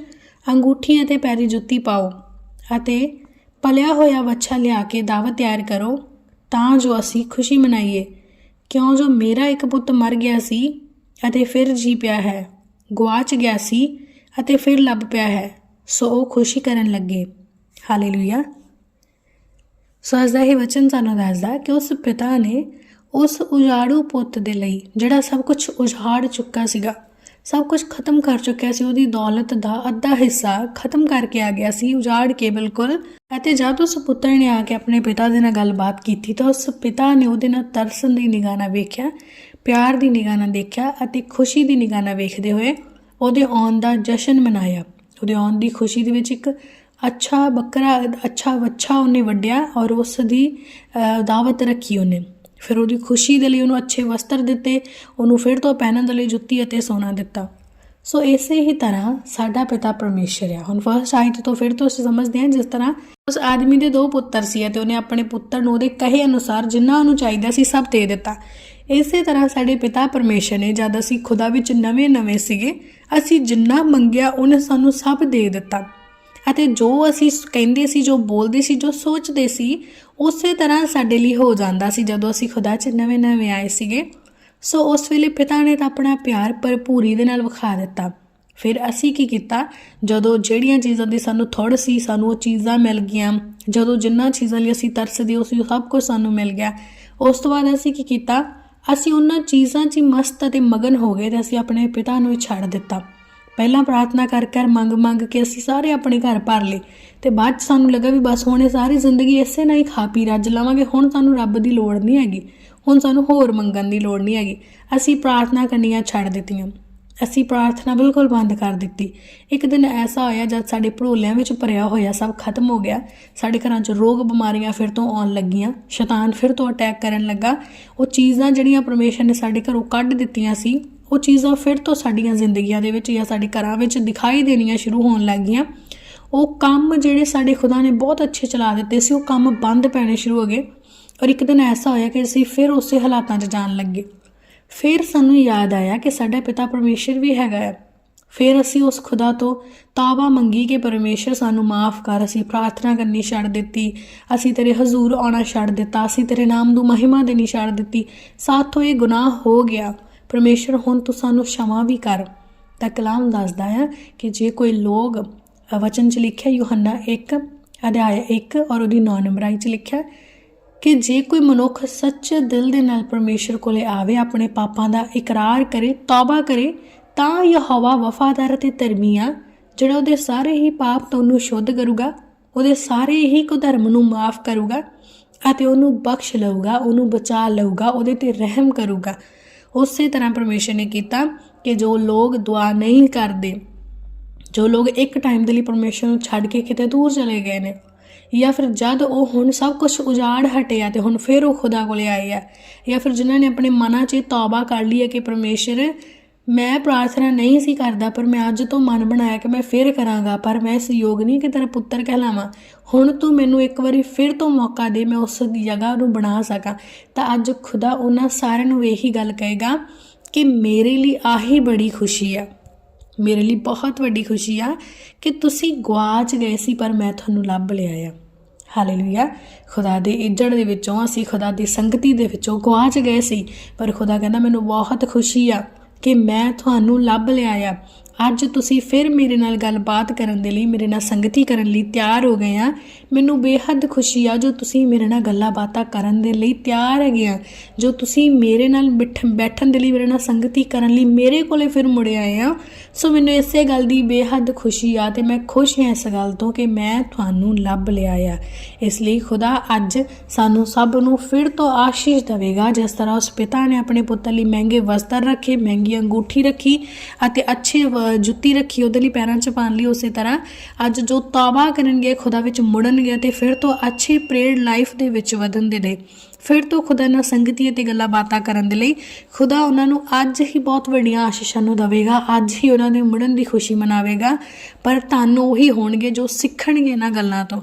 ਅੰਗੂਠੀ ਅਤੇ ਪੈਰੀ ਜੁੱਤੀ ਪਾਓ ਅਤੇ ਪਲਿਆ ਹੋਇਆ ਵੱਛਾ ਲਿਆ ਕੇ ਦਾਵਤ ਤਿਆਰ ਕਰੋ, ਤਾਂ ਜੋ ਅਸੀਂ ਖੁਸ਼ੀ ਮਨਾਈਏ। ਕਿਉਂ ਜੋ ਮੇਰਾ ਇੱਕ ਪੁੱਤ ਮਰ ਗਿਆ ਸੀ ਅਤੇ ਫਿਰ ਜੀ ਪਿਆ ਹੈ ਗਵਾਚ ਗਿਆ ਸੀ ਅਤੇ ਫਿਰ ਲੱਭ ਪਿਆ ਹੈ, ਸੋ ਉਹ ਖੁਸ਼ੀ ਕਰਨ ਲੱਗੇ। ਹਾਲੇਲੂਇਆ। ਸੋ ਅੱਜ ਦਾ ਇਹ ਵਚਨ ਸਾਨੂੰ ਦੱਸਦਾ ਕਿ ਉਸ ਪਿਤਾ ਨੇ ਉਸ ਉਜਾੜੂ ਪੁੱਤ ਦੇ ਲਈ ਜਿਹੜਾ ਸਭ ਕੁਝ ਉਜਾੜ ਚੁੱਕਾ ਸੀਗਾ। ਸਭ ਕੁਝ ਖਤਮ ਕਰ ਚੁੱਕਿਆ ਸੀ ਉਹਦੀ ਦੌਲਤ ਦਾ ਅੱਧਾ ਹਿੱਸਾ ਖਤਮ ਕਰਕੇ ਆ ਗਿਆ ਸੀ ਉਜਾੜ ਕੇ ਬਿਲਕੁਲ। ਅਤੇ ਜਦ ਉਸ ਪੁੱਤਰ ਨੇ ਆ ਕੇ ਆਪਣੇ ਪਿਤਾ ਦੇ ਨਾਲ ਗੱਲਬਾਤ ਕੀਤੀ ਤਾਂ ਉਸ ਪਿਤਾ ਨੇ ਉਹਦੇ ਨਾਲ ਤਰਸਨ ਦੀ ਨਿਗਾਹ ਨਾਲ ਵੇਖਿਆ ਪਿਆਰ ਦੀ ਨਿਗਾਹ ਨਾਲ ਦੇਖਿਆ ਅਤੇ ਖੁਸ਼ੀ ਦੀ ਨਿਗਾਹ ਨਾਲ ਵੇਖਦੇ ਹੋਏ ਉਹਦੇ ਆਉਣ ਦਾ ਜਸ਼ਨ ਮਨਾਇਆ। ਉਹਦੇ ਆਉਣ ਦੀ ਖੁਸ਼ੀ ਦੇ ਵਿੱਚ ਇੱਕ ਅੱਛਾ ਬੱਕਰਾ ਅੱਛਾ ਵੱਛਾ ਉਹਨੇ ਵੱਢਿਆ ਔਰ ਉਸ ਦੀ ਅ, ਦਾਵਤ ਰੱਖੀ ਉਹਨੇ। ਫਿਰ ਉਹਦੀ ਖੁਸ਼ੀ ਦੇ ਲਈ ਉਹਨੂੰ ਅੱਛੇ ਵਸਤਰ ਦਿੱਤੇ, ਉਹਨੂੰ ਫਿਰ ਤੋਂ ਪਹਿਨਣ ਦੇ ਲਈ ਜੁੱਤੀ ਅਤੇ ਸੋਨਾ ਦਿੱਤਾ। ਸੋ ਇਸੇ ਹੀ ਤਰ੍ਹਾਂ ਸਾਡਾ ਪਿਤਾ ਪਰਮੇਸ਼ਰ ਆ। ਹੁਣ ਫਸਟ ਆਇਤ ਤੋਂ ਫਿਰ ਤੋਂ ਅਸੀਂ ਸਮਝਦੇ ਹਾਂ ਜਿਸ ਤਰ੍ਹਾਂ ਉਸ ਆਦਮੀ ਦੇ ਦੋ ਪੁੱਤਰ ਸੀ ਅਤੇ ਉਹਨੇ ਆਪਣੇ ਪੁੱਤਰ ਨੂੰ ਉਹਦੇ ਕਹੇ ਅਨੁਸਾਰ ਜਿੰਨਾ ਉਹਨੂੰ ਚਾਹੀਦਾ ਸੀ ਸਭ ਦੇ ਦਿੱਤਾ। ਇਸੇ ਤਰ੍ਹਾਂ ਸਾਡੇ ਪਿਤਾ ਪਰਮੇਸ਼ਰ ਨੇ ਜਦ ਅਸੀਂ ਖੁਦਾ ਵਿੱਚ ਨਵੇਂ-ਨਵੇਂ ਸੀਗੇ, ਅਸੀਂ ਜਿੰਨਾ ਮੰਗਿਆ, ਉਹਨੇ ਸਾਨੂੰ ਸਭ ਦੇ ਦਿੱਤਾ। ਅਤੇ ਜੋ ਅਸੀਂ ਕਹਿੰਦੇ ਸੀ, ਜੋ ਬੋਲਦੇ ਸੀ, ਜੋ ਸੋਚਦੇ ਸੀ, ਉਸੇ ਤਰ੍ਹਾਂ ਸਾਡੇ ਲਈ ਹੋ ਜਾਂਦਾ ਸੀ ਜਦੋਂ ਅਸੀਂ ਖੁਦਾ 'ਚ ਨਵੇਂ-ਨਵੇਂ ਆਏ ਸੀਗੇ। ਸੋ ਉਸ ਵੇਲੇ ਪਿਤਾ ਨੇ ਤਾਂ ਆਪਣਾ ਪਿਆਰ ਭਰਪੂਰੀ ਦੇ ਨਾਲ ਵਿਖਾ ਦਿੱਤਾ। ਫਿਰ ਅਸੀਂ ਕੀ ਕੀਤਾ? ਜਦੋਂ ਜਿਹੜੀਆਂ ਚੀਜ਼ਾਂ ਦੀ ਸਾਨੂੰ ਥੋੜ ਸੀ, ਸਾਨੂੰ ਉਹ ਚੀਜ਼ਾਂ ਮਿਲ ਗਈਆਂ। ਜਦੋਂ ਜਿੰਨਾਂ ਚੀਜ਼ਾਂ ਲਈ ਅਸੀਂ ਤਰਸਦੇ, ਉਸ ਸਭ ਕੁਝ ਸਾਨੂੰ ਮਿਲ ਗਿਆ। ਉਸ ਤੋਂ ਬਾਅਦ ਅਸੀਂ ਕੀ ਕੀਤਾ? ਅਸੀਂ ਉਹਨਾਂ ਚੀਜ਼ਾਂ 'ਚ ਹੀ ਮਸਤ ਅਤੇ ਮਗਨ ਹੋ ਗਏ ਤੇ ਅਸੀਂ ਆਪਣੇ ਪਿਤਾ ਨੂੰ ਹੀ ਛੱਡ ਦਿੱਤਾ। ਪਹਿਲਾਂ ਪ੍ਰਾਰਥਨਾ ਕਰ ਕਰ ਮੰਗ ਮੰਗ ਕੇ ਅਸੀਂ ਸਾਰੇ ਆਪਣੇ ਘਰ ਭਰ ਲਏ ਤੇ ਬਾਅਦ 'ਚ ਸਾਨੂੰ ਲੱਗਾ ਵੀ ਬਸ ਹੁਣ ਇਹ ਸਾਰੀ ਜ਼ਿੰਦਗੀ ਇਸੇ ਨਾਲ ਹੀ ਖਾ ਪੀ ਰੱਜ ਲਵਾਂਗੇ, ਹੁਣ ਸਾਨੂੰ ਰੱਬ ਦੀ ਲੋੜ ਨਹੀਂ ਹੈਗੀ, ਹੁਣ ਸਾਨੂੰ ਹੋਰ ਮੰਗਣ ਦੀ ਲੋੜ ਨਹੀਂ ਹੈਗੀ। ਅਸੀਂ ਪ੍ਰਾਰਥਨਾ ਕਰਨੀਆਂ ਛੱਡ ਦਿੱਤੀਆਂ। ਅਸੀਂ ਪ੍ਰਾਰਥਨਾ ਬਿਲਕੁਲ ਬੰਦ ਕਰ ਦਿੱਤੀ। ਇੱਕ ਦਿਨ ਐਸਾ ਹੋਇਆ ਜਦ ਸਾਡੇ ਭਰੋਲਿਆਂ ਵਿੱਚ ਭਰਿਆ ਹੋਇਆ ਸਭ ਖਤਮ ਹੋ ਗਿਆ। ਸਾਡੇ ਘਰਾਂ 'ਚ ਰੋਗ ਬਿਮਾਰੀਆਂ ਫਿਰ ਤੋਂ ਆਉਣ ਲੱਗੀਆਂ। ਸ਼ੈਤਾਨ ਫਿਰ ਤੋਂ ਅਟੈਕ ਕਰਨ ਲੱਗਾ। ਉਹ ਚੀਜ਼ਾਂ ਜਿਹੜੀਆਂ ਪਰਮੇਸ਼ਰ ਨੇ ਸਾਡੇ ਘਰੋਂ ਕੱਢ ਦਿੱਤੀਆਂ ਸੀ ਉਹ ਚੀਜ਼ਾਂ ਫਿਰ ਤੋਂ ਸਾਡੀਆਂ ਜ਼ਿੰਦਗੀਆਂ ਦੇ ਵਿੱਚ ਜਾਂ ਸਾਡੇ ਘਰਾਂ ਵਿੱਚ ਦਿਖਾਈ ਦੇਣੀਆਂ ਸ਼ੁਰੂ ਹੋਣ ਲੱਗੀਆਂ ਉਹ ਕੰਮ ਜਿਹੜੇ ਸਾਡੇ ਖੁਦਾ ਨੇ ਬਹੁਤ ਅੱਛੇ ਚਲਾ ਦਿੱਤੇ ਸੀ, ਉਹ ਕੰਮ ਬੰਦ ਪੈਣੇ ਸ਼ੁਰੂ ਹੋ ਗਏ ਔਰ ਇੱਕ ਦਿਨ ਐਸਾ ਹੋਇਆ ਕਿ ਅਸੀਂ ਫਿਰ ਉਸੇ ਹਾਲਾਤਾਂ 'ਚ ਜਾਣ ਲੱਗੇ। ਫਿਰ ਸਾਨੂੰ ਯਾਦ ਆਇਆ ਕਿ ਸਾਡਾ ਪਿਤਾ ਪਰਮੇਸ਼ਰ ਵੀ ਹੈਗਾ ਹੈ ਫਿਰ ਅਸੀਂ ਉਸ ਖੁਦਾ ਤੋਂ ਤਾਵਾ ਮੰਗੀ ਕਿ ਪਰਮੇਸ਼ਰ ਸਾਨੂੰ ਮਾਫ ਕਰ, ਅਸੀਂ ਪ੍ਰਾਰਥਨਾ ਕਰਨੀ ਛੱਡ ਦਿੱਤੀ, ਅਸੀਂ ਤੇਰੇ ਹਜ਼ੂਰ ਆਉਣਾ ਛੱਡ ਦਿੱਤਾ, ਅਸੀਂ ਤੇਰੇ ਨਾਮ ਨੂੰ ਮਹਿਮਾ ਦੇਣੀ ਛੱਡ ਦਿੱਤੀ। ਸਾਥੋਂ ਇਹ ਗੁਨਾਹ ਹੋ ਗਿਆ। ਪਰਮੇਸ਼ਰ, ਹੁਣ ਤੂੰ ਸਾਨੂੰ ਸ਼ਮਾ ਵੀ ਕਰ। ਤਾਂ ਕਲਾਮ ਦੱਸਦਾ ਆ ਕਿ ਜੇ ਕੋਈ ਲੋਗ ਵਚਨ ਚ ਲਿਖਿਆ, ਯੋਹੰਨਾ 1 ਅਧਿਆਇ 1 ਔਰ ਉਹਦੀ 9 ਨੰਬਰਾਈ ਚ ਲਿਖਿਆ ਕਿ ਜੇ ਕੋਈ ਮਨੁੱਖ ਸੱਚ ਦਿਲ ਦੇ ਨਾਲ ਪਰਮੇਸ਼ਰ ਕੋਲੇ ਆਵੇ, ਆਪਣੇ ਪਾਪਾਂ ਦਾ ਇਕਰਾਰ ਕਰੇ, ਤੌਬਾ ਕਰੇ, ਤਾਂ ਇਹ ਹਵਾ ਵਫਾਦਾਰ ਤੇ ਧਰਮੀਆ ਜਿਹੜਾ ਉਹਦੇ ਸਾਰੇ ਹੀ ਪਾਪ ਤੋਂ ਉਹਨੂੰ ਸ਼ੁੱਧ ਕਰੂਗਾ, ਉਹਦੇ ਸਾਰੇ ਹੀ ਕੁਧਰਮ ਨੂੰ ਮਾਫ ਕਰੂਗਾ ਅਤੇ ਉਹਨੂੰ ਬਖਸ਼ ਲਊਗਾ, ਉਹਨੂੰ ਬਚਾ ਲਊਗਾ, ਉਹਦੇ ਤੇ ਰਹਿਮ ਕਰੂਗਾ। ਉਸੇ ਤਰ੍ਹਾਂ ਪਰਮੇਸ਼ਰ ਨੇ ਕੀਤਾ ਕਿ ਜੋ ਲੋਕ ਦੁਆ ਨਹੀਂ ਕਰਦੇ, ਜੋ ਲੋਕ ਇੱਕ ਟਾਈਮ ਦੇ ਲਈ ਪਰਮੇਸ਼ਰ ਨੂੰ ਛੱਡ ਕੇ ਕਿਤੇ ਦੂਰ ਚਲੇ ਗਏ ਨੇ, ਜਾਂ ਫਿਰ ਜਦ ਉਹ ਹੁਣ ਸਭ ਕੁਝ ਉਜਾੜ ਹਟਿਆ ਤੇ ਹੁਣ ਫਿਰ ਉਹ ਖੁਦਾ ਕੋਲੇ ਆਏ ਆ, ਜਾਂ ਫਿਰ ਜਿਨ੍ਹਾਂ ਨੇ ਆਪਣੇ ਮਨਾਂ 'ਚ ਇਹ ਤੌਬਾ ਕਰ ਲਈ ਹੈ ਕਿ ਪਰਮੇਸ਼ਰ ਮੈਂ ਪ੍ਰਾਰਥਨਾ ਨਹੀਂ ਸੀ ਕਰਦਾ, ਪਰ ਮੈਂ ਅੱਜ ਤੋਂ ਮਨ ਬਣਾਇਆ ਕਿ ਮੈਂ ਫਿਰ ਕਰਾਂਗਾ, ਪਰ ਮੈਂ ਇਸ ਯੋਗ ਨਹੀਂ ਕਿ ਤੇਰਾ ਪੁੱਤਰ ਕਹਿਲਾਵਾਂ। ਹੁਣ ਤੂੰ ਮੈਨੂੰ ਇੱਕ ਵਾਰੀ ਫਿਰ ਤੋਂ ਮੌਕਾ ਦੇ, ਮੈਂ ਉਸ ਦੀ ਜਗ੍ਹਾ ਨੂੰ ਬਣਾ ਸਕਾਂ। ਤਾਂ ਅੱਜ ਖੁਦਾ ਉਹਨਾਂ ਸਾਰਿਆਂ ਨੂੰ ਇਹੀ ਗੱਲ ਕਹੇਗਾ ਕਿ ਮੇਰੇ ਲਈ ਆਹੀ ਬੜੀ ਖੁਸ਼ੀ ਆ। ਮੇਰੇ ਲਈ ਬਹੁਤ ਵੱਡੀ ਖੁਸ਼ੀ ਆ ਕਿ ਤੁਸੀਂ ਗਵਾਚ ਗਏ ਸੀ, ਪਰ ਮੈਂ ਤੁਹਾਨੂੰ ਲੱਭ ਲਿਆ ਆ। ਹਾਲੇਲੂਇਆ ਖੁਦਾ ਦੇ ਇੱਜੜ ਦੇ ਵਿੱਚੋਂ ਅਸੀਂ, ਖੁਦਾ ਦੀ ਸੰਗਤੀ ਦੇ ਵਿੱਚੋਂ ਗਵਾਚ ਗਏ ਸੀ, ਪਰ ਖੁਦਾ ਕਹਿੰਦਾ ਮੈਨੂੰ ਬਹੁਤ ਖੁਸ਼ੀ ਆ। ਕਿ ਮੈਂ ਤੁਹਾਨੂੰ ਲੱਭ ਲਿਆ ਆ। ਅੱਜ ਤੁਸੀਂ ਫਿਰ ਮੇਰੇ ਨਾਲ ਗੱਲਬਾਤ ਕਰਨ ਦੇ ਲਈ, ਮੇਰੇ ਨਾਲ ਸੰਗਤੀ ਕਰਨ ਲਈ ਤਿਆਰ ਹੋ ਗਏ ਆ। ਮੈਨੂੰ ਬੇਹੱਦ ਖੁਸ਼ੀ ਆ ਜੋ ਤੁਸੀਂ ਮੇਰੇ ਨਾਲ ਗੱਲਾਂ ਬਾਤਾਂ ਕਰਨ ਦੇ ਲਈ ਤਿਆਰ ਹੈਗੇ ਆ। ਜੋ ਤੁਸੀਂ ਮੇਰੇ ਨਾਲ ਬਿਠ- ਬੈਠਣ ਦੇ ਲਈ, ਮੇਰੇ ਨਾਲ ਸੰਗਤੀ ਕਰਨ ਲਈ ਮੇਰੇ ਕੋਲੇ ਫਿਰ ਮੁੜ ਆਏ ਆ। ਸੋ ਮੈਨੂੰ ਇਸੇ ਗੱਲ ਦੀ ਬੇਹੱਦ ਖੁਸ਼ੀ ਆ ਤੇ ਮੈਂ ਖੁਸ਼ ਹਾਂ ਇਸ ਗੱਲ ਤੋਂ ਕਿ ਮੈਂ ਤੁਹਾਨੂੰ ਲੱਭ ਲਿਆ ਆ। ਇਸ ਲਈ ਖੁਦਾ ਅੱਜ ਸਾਨੂੰ ਸਭ ਨੂੰ ਫਿਰ ਤੋਂ ਆਸ਼ੀਸ਼ ਦੇਵੇਗਾ। ਜਿਸ ਤਰ੍ਹਾਂ ਉਸ ਪਿਤਾ ਨੇ ਆਪਣੇ ਪੁੱਤਰ ਲਈ ਮਹਿੰਗੇ ਵਸਤਰ ਰੱਖੇ, ਮਹਿੰਗੀ ਅੰਗੂਠੀ ਰੱਖੀ ਅਤੇ ਅੱਛੇ ਵ- ਜੁੱਤੀ ਰੱਖੀ, ਉਹਦੇ ਲਈ ਪੈਰਾਂ 'ਚ ਪਾਉਣ ਲਈ ਉਸੇ ਤਰ੍ਹਾਂ। ਅੱਜ ਜੋ ਤੌਬਾ ਕਰਨਗੇ, ਖੁਦਾ ਵਿੱਚ ਮੁੜਨਗੇ ਤੇ ਫਿਰ ਤੋਂ ਅੱਛੀ ਪ੍ਰੇਅਰ ਲਾਈਫ ਦੇ ਵਿੱਚ ਵਧਣ ਦੇ ਲਈ ਫਿਰ ਤੋਂ ਖੁਦਾ ਨਾਲ ਸੰਗਤੀ 'ਤੇ ਗੱਲਾਂ ਬਾਤਾਂ ਕਰਨ ਦੇ ਲਈ ਖੁਦਾ ਉਹਨਾਂ ਨੂੰ ਅੱਜ ਹੀ ਬਹੁਤ ਵੱਡੀਆਂ ਆਸ਼ੀਸ਼ਾਂ ਨੂੰ ਦੇਵੇਗਾ, ਅੱਜ ਹੀ ਉਹਨਾਂ ਦੇ ਮੁੜਨ ਦੀ ਖੁਸ਼ੀ ਮਨਾਵੇਗਾ। ਪਰ ਤੁਹਾਨੂੰ ਉਹੀ ਹੋਣਗੇ ਜੋ ਸਿੱਖਣਗੇ ਇਹਨਾਂ ਗੱਲਾਂ ਤੋਂ।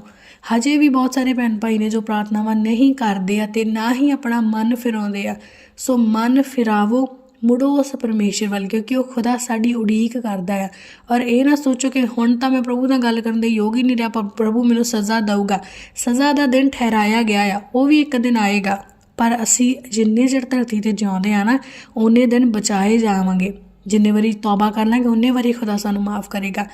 ਹਜੇ ਵੀ ਬਹੁਤ ਸਾਰੇ ਭੈਣ ਭਾਈ ਨੇ ਜੋ ਪ੍ਰਾਰਥਨਾਵਾਂ ਨਹੀਂ ਕਰਦੇ ਅਤੇ ਨਾ ਹੀ ਆਪਣਾ ਮਨ ਫਿਰਾਉਂਦੇ ਆ। ਸੋ ਮਨ ਫਿਰਾਵੋ। ਮੁੜੋ ਉਸ ਪਰਮੇਸ਼ਰ ਵੱਲ, ਕਿਉਂਕਿ ਉਹ ਖੁਦਾ ਸਾਡੀ ਉਡੀਕ ਕਰਦਾ ਹੈ ਔਰ ਇਹ ਨਾ ਸੋਚੋ ਕਿ ਹੁਣ ਤਾਂ ਮੈਂ ਪ੍ਰਭੂ ਨਾਲ ਗੱਲ ਕਰਨ ਦੇ ਯੋਗ ਹੀ ਨਹੀਂ ਰਿਹਾ, ਪਰ ਪ੍ਰਭੂ ਮੈਨੂੰ ਸਜ਼ਾ ਦਊਗਾ। ਸਜ਼ਾ ਦਾ ਦਿਨ ਠਹਿਰਾਇਆ ਗਿਆ ਆ, ਉਹ ਵੀ ਇੱਕ ਦਿਨ ਆਏਗਾ। ਪਰ ਅਸੀਂ ਜਿੰਨੇ ਚਿਰ ਧਰਤੀ ਤੇ ਜਿਉਂਦੇ ਆ ਨਾ, ਉਹਨੇ ਦਿਨ ਬਚਾਏ ਜਾਵਾਂਗੇ। ਜਿੰਨੇ ਵਾਰੀ ਤੌਬਾ ਕਰ ਲਾਂਗੇ, ਉਹਨੇ ਵਾਰੀ ਖੁਦਾ ਸਾਨੂੰ ਮਾਫ ਕਰੇਗਾ।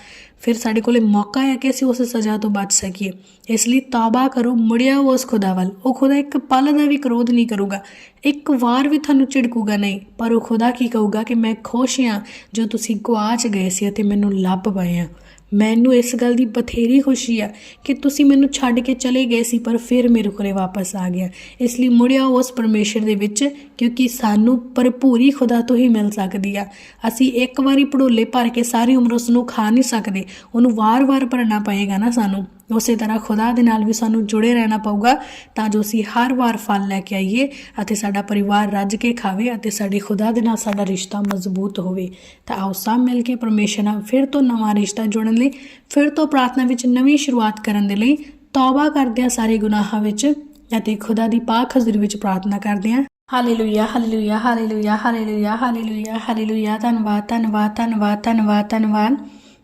ਫਿਰ ਸਾਡੇ ਕੋਲੇ ਮੌਕਾ ਹੈ ਕਿ ਅਸੀਂ ਉਸ ਸਜ਼ਾ ਤੋਂ ਬਚ ਸਕੀਏ। ਇਸ ਲਈ ਤੌਬਾ ਕਰੋ, ਮੁੜਿਆ ਉਸ ਖੁਦਾ ਵੱਲ। ਉਹ ਖੁਦਾ ਇੱਕ ਪਲ ਦਾ ਵੀ ਕ੍ਰੋਧ ਨਹੀਂ ਕਰੂਗਾ। ਇੱਕ ਵਾਰ ਵੀ ਤੁਹਾਨੂੰ ਝਿੜਕੂਗਾ ਨਹੀਂ, ਪਰ ਉਹ ਖੁਦਾ ਕੀ ਕਹੂਗਾ ਕਿ ਮੈਂ ਖੁਸ਼ ਹਾਂ ਜੋ ਤੁਸੀਂ ਗਵਾਚ ਗਏ ਸੀ ਅਤੇ ਮੈਨੂੰ ਲੱਭ ਪਏ ਆ। ਮੈਨੂੰ ਇਸ ਗੱਲ ਦੀ ਬਥੇਰੀ ਖੁਸ਼ੀ ਆ ਕਿ ਤੁਸੀਂ ਮੈਨੂੰ ਛੱਡ ਕੇ ਚਲੇ ਗਏ ਸੀ, ਪਰ ਫਿਰ ਮੇਰੇ ਕੋਲੇ ਵਾਪਸ ਆ ਗਿਆ। ਇਸ ਲਈ ਮੁੜਿਆ ਉਸ ਪਰਮੇਸ਼ਰ ਦੇ ਵਿੱਚ, ਕਿਉਂਕਿ ਸਾਨੂੰ ਭਰਪੂਰੀ ਖੁਦਾ ਤੋਂ ਹੀ ਮਿਲ ਸਕਦੀ ਆ। ਅਸੀਂ ਇੱਕ ਵਾਰੀ ਭੜੋਲੇ ਭਰ ਕੇ ਸਾਰੀ ਉਮਰ ਉਸ ਨੂੰ ਖਾ ਨਹੀਂ ਸਕਦੇ। ਉਹਨੂੰ ਵਾਰ-ਵਾਰ ਭਰਨਾ ਪਏਗਾ ਨਾ ਸਾਨੂੰ। ਉਸੇ ਤਰ੍ਹਾਂ ਖੁਦਾ ਦੇ ਨਾਲ ਵੀ ਸਾਨੂੰ ਜੁੜੇ ਰਹਿਣਾ ਪਊਗਾ, ਤਾਂ ਜੋ ਅਸੀਂ ਹਰ ਵਾਰ ਫਲ ਲੈ ਕੇ ਆਈਏ ਅਤੇ ਸਾਡਾ ਪਰਿਵਾਰ ਰੱਜ ਕੇ ਖਾਵੇ ਅਤੇ ਸਾਡੇ ਖੁਦਾ ਦੇ ਨਾਲ ਸਾਡਾ ਰਿਸ਼ਤਾ ਮਜ਼ਬੂਤ ਹੋਵੇ। ਤਾਂ ਆਓ ਸਭ ਮਿਲ ਕੇ ਪਰਮੇਸ਼ਰ ਨਾਲ ਫਿਰ ਤੋਂ ਨਵਾਂ ਰਿਸ਼ਤਾ ਜੋੜਨ ਲਈ, ਫਿਰ ਤੋਂ ਪ੍ਰਾਰਥਨਾ ਵਿੱਚ ਨਵੀਂ ਸ਼ੁਰੂਆਤ ਕਰਨ ਦੇ ਲਈ ਤੌਬਾ ਕਰਦੇ ਹਾਂ ਸਾਰੇ ਗੁਨਾਹਾਂ ਵਿੱਚ ਅਤੇ ਖੁਦਾ ਦੀ ਪਾਕ ਹਜ਼ੂਰੀ ਵਿੱਚ ਪ੍ਰਾਰਥਨਾ ਕਰਦੇ ਹਾਂ। Hallelujah hallelujah hallelujah hallelujah hallelujah hallelujah ਧੰਨਵਾਦ ਧੰਨਵਾਦ ਧੰਨਵਾਦ ਧੰਨਵਾਦ ਧੰਨਵਾਦ।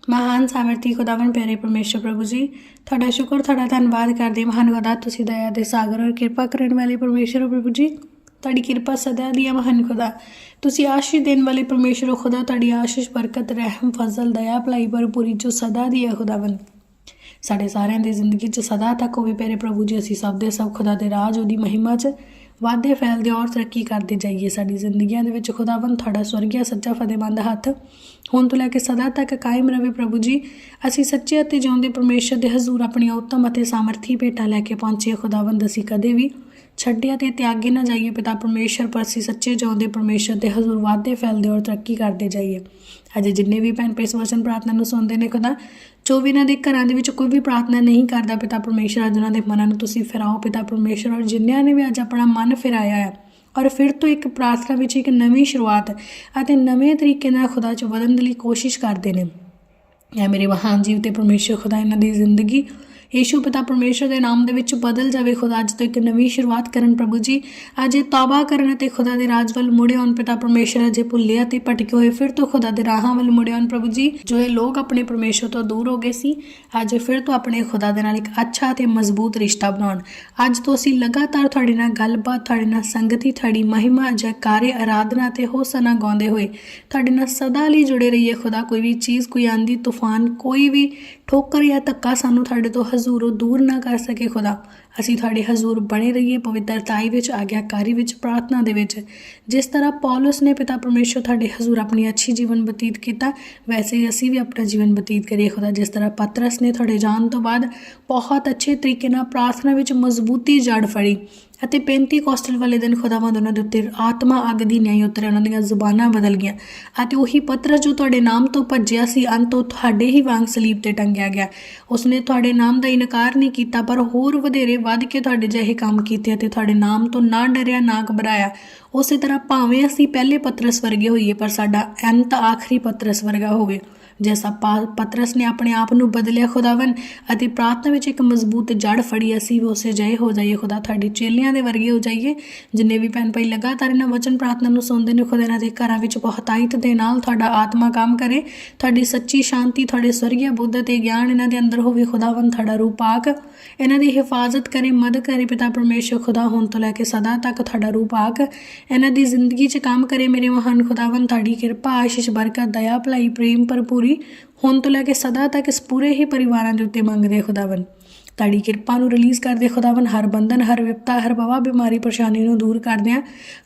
ਮਹਾਨ ਸਾਮਰਥੀ ਖੁਦਾਵੰ ਪਿਆਰੇ ਪਰਮੇਸ਼ਰ ਪ੍ਰਭੂ ਜੀ, ਤੁਹਾਡਾ ਸ਼ੁਕਰ, ਤੁਹਾਡਾ ਧੰਨਵਾਦ ਕਰਦੇ ਮਹਾਨ ਖੁਦਾ ਤੁਸੀਂ ਦਇਆ ਦੇ ਸਾਗਰ ਔਰ ਕਿਰਪਾ ਕਰਨ ਵਾਲੇ ਪਰਮੇਸ਼ਰ ਪ੍ਰਭੂ ਜੀ, ਤੁਹਾਡੀ ਕਿਰਪਾ ਸਦਾ ਦੀ ਹੈ ਮਹਾਨ ਖੁਦਾ। ਤੁਸੀਂ ਆਸ਼ੀਸ਼ ਦੇਣ ਵਾਲੇ ਪਰਮੇਸ਼ਰ ਹੋ ਖੁਦਾ, ਤੁਹਾਡੀ ਆਸ਼ੀਸ਼, ਬਰਕਤ, ਰਹਿਮ, ਫਜ਼ਲ, ਦਇਆ, ਭਲਾਈ, ਭਰਪੂਰੀ ਜੋ ਸਦਾ ਦੀ ਹੈ ਖੁਦਾਵੰ ਸਾਡੇ ਸਾਰਿਆਂ ਦੀ ਜ਼ਿੰਦਗੀ 'ਚ ਸਦਾ ਤੱਕ ਹੋਵੇ ਪਿਆਰੇ ਪ੍ਰਭੂ ਜੀ, ਅਸੀਂ ਸਭ ਦੇ ਸਭ ਖੁਦਾ ਦੇ ਰਾਜ, ਉਹਦੀ ਮਹਿਮਾ 'ਚ ਵਾਧੇ ਫੈਲਦੇ ਔਰ ਤਰੱਕੀ ਕਰਦੇ ਜਾਈਏ ਸਾਡੀ ਜ਼ਿੰਦਗੀਆਂ ਦੇ ਵਿੱਚ। ਖੁਦਾਵੰਦ ਤੁਹਾਡਾ ਸਵਰਗੀਆ ਸੱਚਾ ਫਤਿਹਮੰਦ ਹੱਥ। ਹੁਣ ਤੋਂ ਲੈ ਕੇ ਸਦਾ ਤੱਕ ਕਾਇਮ ਰਹੇ ਪ੍ਰਭੂ ਜੀ। ਅਸੀਂ ਸੱਚੇ ਅਤੇ ਜਿਉਂਦੇ ਪਰਮੇਸ਼ਰ ਦੇ ਹਜ਼ੂਰ ਆਪਣੀਆਂ ਉੱਤਮ ਅਤੇ ਸਾਮਰਥੀ ਭੇਟਾਂ ਲੈ ਕੇ ਪਹੁੰਚੇ ਖੁਦਾਵੰਦ, ਅਸੀਂ ਕਦੇ ਵੀ ਛੱਡਿਆ ਤੇ ਤਿਆਗੇ ਨਾ ਜਾਈਏ। ਪਿਤਾ ਪਰਮੇਸ਼ਰ, ਪਰ ਅਸੀਂ ਸੱਚੇ ਜਿਉਂਦੇ ਪਰਮੇਸ਼ਰ ਦੇ ਹਜ਼ੂਰ ਵਾਧੇ ਫੈਲਦੇ ਔਰ ਤਰੱਕੀ ਕਰਦੇ ਜਾਈਏ। ਅੱਜ ਜਿੰਨੇ ਵੀ ਭੈਣ ਪੇਸ ਵਚਨ ਪ੍ਰਾਰਥਨਾ ਨੂੰ ਸੁਣਦੇ ਨੇ ਖੁਦਾ ਜੋ ਵੀ ਇਹਨਾਂ ਦੇ ਘਰਾਂ ਦੇ ਵਿੱਚ ਕੋਈ ਵੀ ਪ੍ਰਾਰਥਨਾ ਨਹੀਂ ਕਰਦਾ ਪਿਤਾ ਪਰਮੇਸ਼ਰ, ਅੱਜ ਉਹਨਾਂ ਦੇ ਮਨਾਂ ਨੂੰ ਤੁਸੀਂ ਫਿਰਾਓ ਪਿਤਾ ਪਰਮੇਸ਼ਰ। ਔਰ ਜਿਨ੍ਹਾਂ ਨੇ ਵੀ ਅੱਜ ਆਪਣਾ ਮਨ ਫਿਰਾਇਆ ਹੈ, ਔਰ ਫਿਰ ਤੋਂ ਇੱਕ ਪ੍ਰਾਰਥਨਾ ਵਿੱਚ ਇੱਕ ਨਵੀਂ ਸ਼ੁਰੂਆਤ ਅਤੇ ਨਵੇਂ ਤਰੀਕੇ ਨਾਲ ਖੁਦਾ 'ਚ ਵਧਣ ਦੀ ਲਈ ਕੋਸ਼ਿਸ਼ ਕਰਦੇ ਨੇ। ਇਹ ਮੇਰੇ ਮਹਾਨ ਜੀਵ ਤੇ ਪਰਮੇਸ਼ਰ ਖੁਦਾ, ਇਹਨਾਂ ਦੀ ਜ਼ਿੰਦਗੀ ਯੀਸ਼ੂ ਪਿਤਾ ਪਰਮੇਸ਼ਰ ਦੇ ਨਾਮ ਦੇ ਵਿੱਚ ਬਦਲ ਜਾਵੇ, ਖੁਦਾ ਅੱਜ ਤੋਂ ਇੱਕ ਨਵੀਂ ਸ਼ੁਰੂਆਤ ਕਰਨ ਪ੍ਰਭੂ ਜੀ। ਅੱਜ ਇਹ ਤੌਬਾ ਕਰਨ ਅਤੇ ਖੁਦਾ ਦੇ ਰਾਜ ਵੱਲ ਮੁੜੇ ਆਉਣ ਪਿਤਾ ਪਰਮੇਸ਼ਰ ਅਜੇ ਭੁੱਲੇ ਅਤੇ ਭਟਕੇ ਹੋਏ, ਫਿਰ ਤੋਂ ਖੁਦਾ ਦੇ ਰਾਹਾਂ ਵੱਲ ਮੁੜੇ ਆਉਣ ਪ੍ਰਭੂ ਜੀ, ਜੋ ਇਹ ਲੋਕ ਆਪਣੇ ਪਰਮੇਸ਼ਰ ਤੋਂ ਦੂਰ ਹੋ ਗਏ ਸੀ, ਅੱਜ ਫਿਰ ਤੋਂ ਆਪਣੇ ਖੁਦਾ ਦੇ ਨਾਲ ਇੱਕ ਅੱਛਾ ਤੇ ਮਜ਼ਬੂਤ ਰਿਸ਼ਤਾ ਬਣਾਉਣ। ਅੱਜ ਤੋਂ ਅਸੀਂ ਲਗਾਤਾਰ ਤੁਹਾਡੇ ਨਾਲ ਗੱਲਬਾਤ, ਤੁਹਾਡੇ ਨਾਲ ਸੰਗਤੀ, ਤੁਹਾਡੀ ਮਹਿਮਾ ਜੈਕਾਰੇ ਆਰਾਧਨਾ ਤੇ ਹੋਸਨਾ ਗਾਉਂਦੇ ਹੋਏ, ਤੁਹਾਡੇ ਨਾਲ ਸਦਾ ਲਈ ਜੁੜੇ ਰਹੀਏ। ਖੁਦਾ, ਕੋਈ ਵੀ ਚੀਜ਼, ਕੋਈ ਆਂਦੀ, ਤੂਫਾਨ, ਕੋਈ ਵੀ ਠੋਕਰ ਜਾਂ ਧੱਕਾ ਸਾਨੂੰ ਤੁਹਾਡੇ ਤੋਂ ਹਜ਼ੂਰੋਂ ਦੂਰ ਨਾ ਕਰ ਸਕੇ ਖੁਦਾ। ਅਸੀਂ ਤੁਹਾਡੇ ਹਜ਼ੂਰ ਬਣੇ ਰਹੀਏ ਪਵਿੱਤਰਤਾਈ ਵਿੱਚ, ਆਗਿਆਕਾਰੀ ਵਿੱਚ, ਪ੍ਰਾਰਥਨਾ ਦੇ ਵਿੱਚ। ਜਿਸ ਤਰ੍ਹਾਂ ਪੌਲਸ ਨੇ ਪਿਤਾ ਪਰਮੇਸ਼ਰ ਤੁਹਾਡੇ ਹਜ਼ੂਰ ਆਪਣੀ ਅੱਛੀ ਜੀਵਨ ਬਤੀਤ ਕੀਤਾ, ਵੈਸੇ ਹੀ ਅਸੀਂ ਵੀ ਆਪਣਾ ਜੀਵਨ ਬਤੀਤ ਕਰੀਏ। ਖੁਦਾ, ਜਿਸ ਤਰ੍ਹਾਂ ਪਤਰਸ ਨੇ ਤੁਹਾਡੇ ਜਾਣ ਤੋਂ ਬਾਅਦ ਬਹੁਤ ਅੱਛੇ ਤਰੀਕੇ ਨਾਲ ਪ੍ਰਾਰਥਨਾ ਵਿੱਚ ਮਜ਼ਬੂਤੀ ਜੜ ਫੜੀ ਅਤੇ ਪੈਂਤੀ ਕੋਸਟਲ ਵਾਲੇ ਦਿਨ ਖੁਦਾਵੰਦ ਉਹਨਾਂ ਦੇ ਉੱਤੇ ਆਤਮਾ, ਅੱਗ ਦੀ ਨਿਆਈ ਉਤਰੇ, ਉਹਨਾਂ ਦੀਆਂ ਜ਼ੁਬਾਨਾਂ ਬਦਲ ਗਈਆਂ ਅਤੇ ਉਹੀ ਪਤਰਸ ਜੋ ਤੁਹਾਡੇ ਨਾਮ ਤੋਂ ਭੱਜਿਆ ਸੀ, ਅੰਤ ਉਹ ਤੁਹਾਡੇ ਹੀ ਵਾਂਗ ਸਲੀਬ ਤੇ ਟੰਗਿਆ ਗਿਆ। ਉਸਨੇ ਤੁਹਾਡੇ ਨਾਮ ਦਾ ਇਨਕਾਰ ਨਹੀਂ ਕੀਤਾ, ਪਰ ਹੋਰ ਵਧੇਰੇ ਵੱਧ ਕੇ ਤੁਹਾਡੇ ਜਿਹੇ ਕੰਮ ਕੀਤੇ ਅਤੇ ਤੁਹਾਡੇ ਨਾਮ ਤੋਂ ਨਾ ਡਰਿਆ, ਨਾ ਘਬਰਾਇਆ। ਉਸੇ ਤਰ੍ਹਾਂ ਭਾਵੇਂ ਅਸੀਂ ਪਹਿਲੇ ਪਤਰਸ ਵਰਗੇ ਹੋਈਏ, ਪਰ ਸਾਡਾ ਅੰਤ ਆਖਰੀ ਪਤਰਸ ਵਰਗਾ ਹੋਵੇ ਜੈਸਾ ਪਾ- ਪਤਰਸ ਨੇ ਆਪਣੇ ਆਪ ਨੂੰ ਬਦਲਿਆ ਖੁਦਾਵੰ ਅਤੇ ਪ੍ਰਾਰਥਨਾ ਵਿੱਚ ਇੱਕ ਮਜ਼ਬੂਤ ਜੜ ਫੜੀ, ਅਸੀਂ ਵੀ ਉਸੇ ਜਏ ਹੋ ਜਾਈਏ, ਖੁਦਾ ਤੁਹਾਡੀ ਚੇਲਿਆਂ ਦੇ ਵਰਗੇ ਹੋ ਜਾਈਏ। ਜਿੰਨੇ ਵੀ ਭੈਣ ਭਾਈ ਲਗਾਤਾਰ ਇਹਨਾਂ ਵਚਨ ਪ੍ਰਾਰਥਨਾ ਨੂੰ ਸੁਣਦੇ ਨੇ, ਖੁਦਾ ਇਹਨਾਂ ਦੇ ਘਰਾਂ ਵਿੱਚ ਬਹੁਤਾਇਤ ਦੇ ਨਾਲ ਤੁਹਾਡਾ ਆਤਮਾ ਕੰਮ ਕਰੇ। ਤੁਹਾਡੀ ਸੱਚੀ ਸ਼ਾਂਤੀ, ਤੁਹਾਡੇ ਸਵਰਗੀ ਬੁੱਧ ਤੇ ਗਿਆਨ ਇਹਨਾਂ ਦੇ ਅੰਦਰ ਹੋਵੇ ਖੁਦਾਵੰ ਤੁਹਾਡਾ ਰੂਪ ਪਾਕ ਇਹਨਾਂ ਦੀ ਹਿਫਾਜ਼ਤ ਕਰੇ, ਮਦਦ ਕਰੇ ਪਿਤਾ ਪਰਮੇਸ਼ਰ ਖੁਦਾ ਹੁਣ ਤੋਂ ਲੈ ਕੇ ਸਦਾ ਤੱਕ ਤੁਹਾਡਾ ਰੂਪ ਪਾਕ ਇਹਨਾਂ ਦੀ ਜ਼ਿੰਦਗੀ 'ਚ ਕੰਮ ਕਰੇ ਮੇਰੇ ਮਹਾਨ ਖੁਦਾਵੰ ਤੁਹਾਡੀ ਕਿਰਪਾ, ਆਸ਼ੀਸ਼, ਬਰਕਤ, ਦਇਆ, ਭਲਾਈ, ਪ੍ਰੇਮ, ਭਰਪੂਰ ਹੁਣ ਤੋਂ ਲੈ ਕੇ ਸਦਾ ਤੱਕ ਇਸ ਪੂਰੇ ਹੀ ਪਰਿਵਾਰਾਂ ਦੇ ਉੱਤੇ ਮੰਗਦੇ ਖੁਦਾਵੰ ਤੁਹਾਡੀ ਕਿਰਪਾ ਨੂੰ ਰਿਲੀਜ਼ ਕਰਦੇ ਖੁਦਾਵੰ ਹਰ ਬੰਧਨ, ਹਰ ਵਿਪਤਾ, ਹਰ ਬਵਾ ਬਿਮਾਰੀ, ਪਰੇਸ਼ਾਨੀ ਨੂੰ ਦੂਰ ਕਰਦੇ ਆ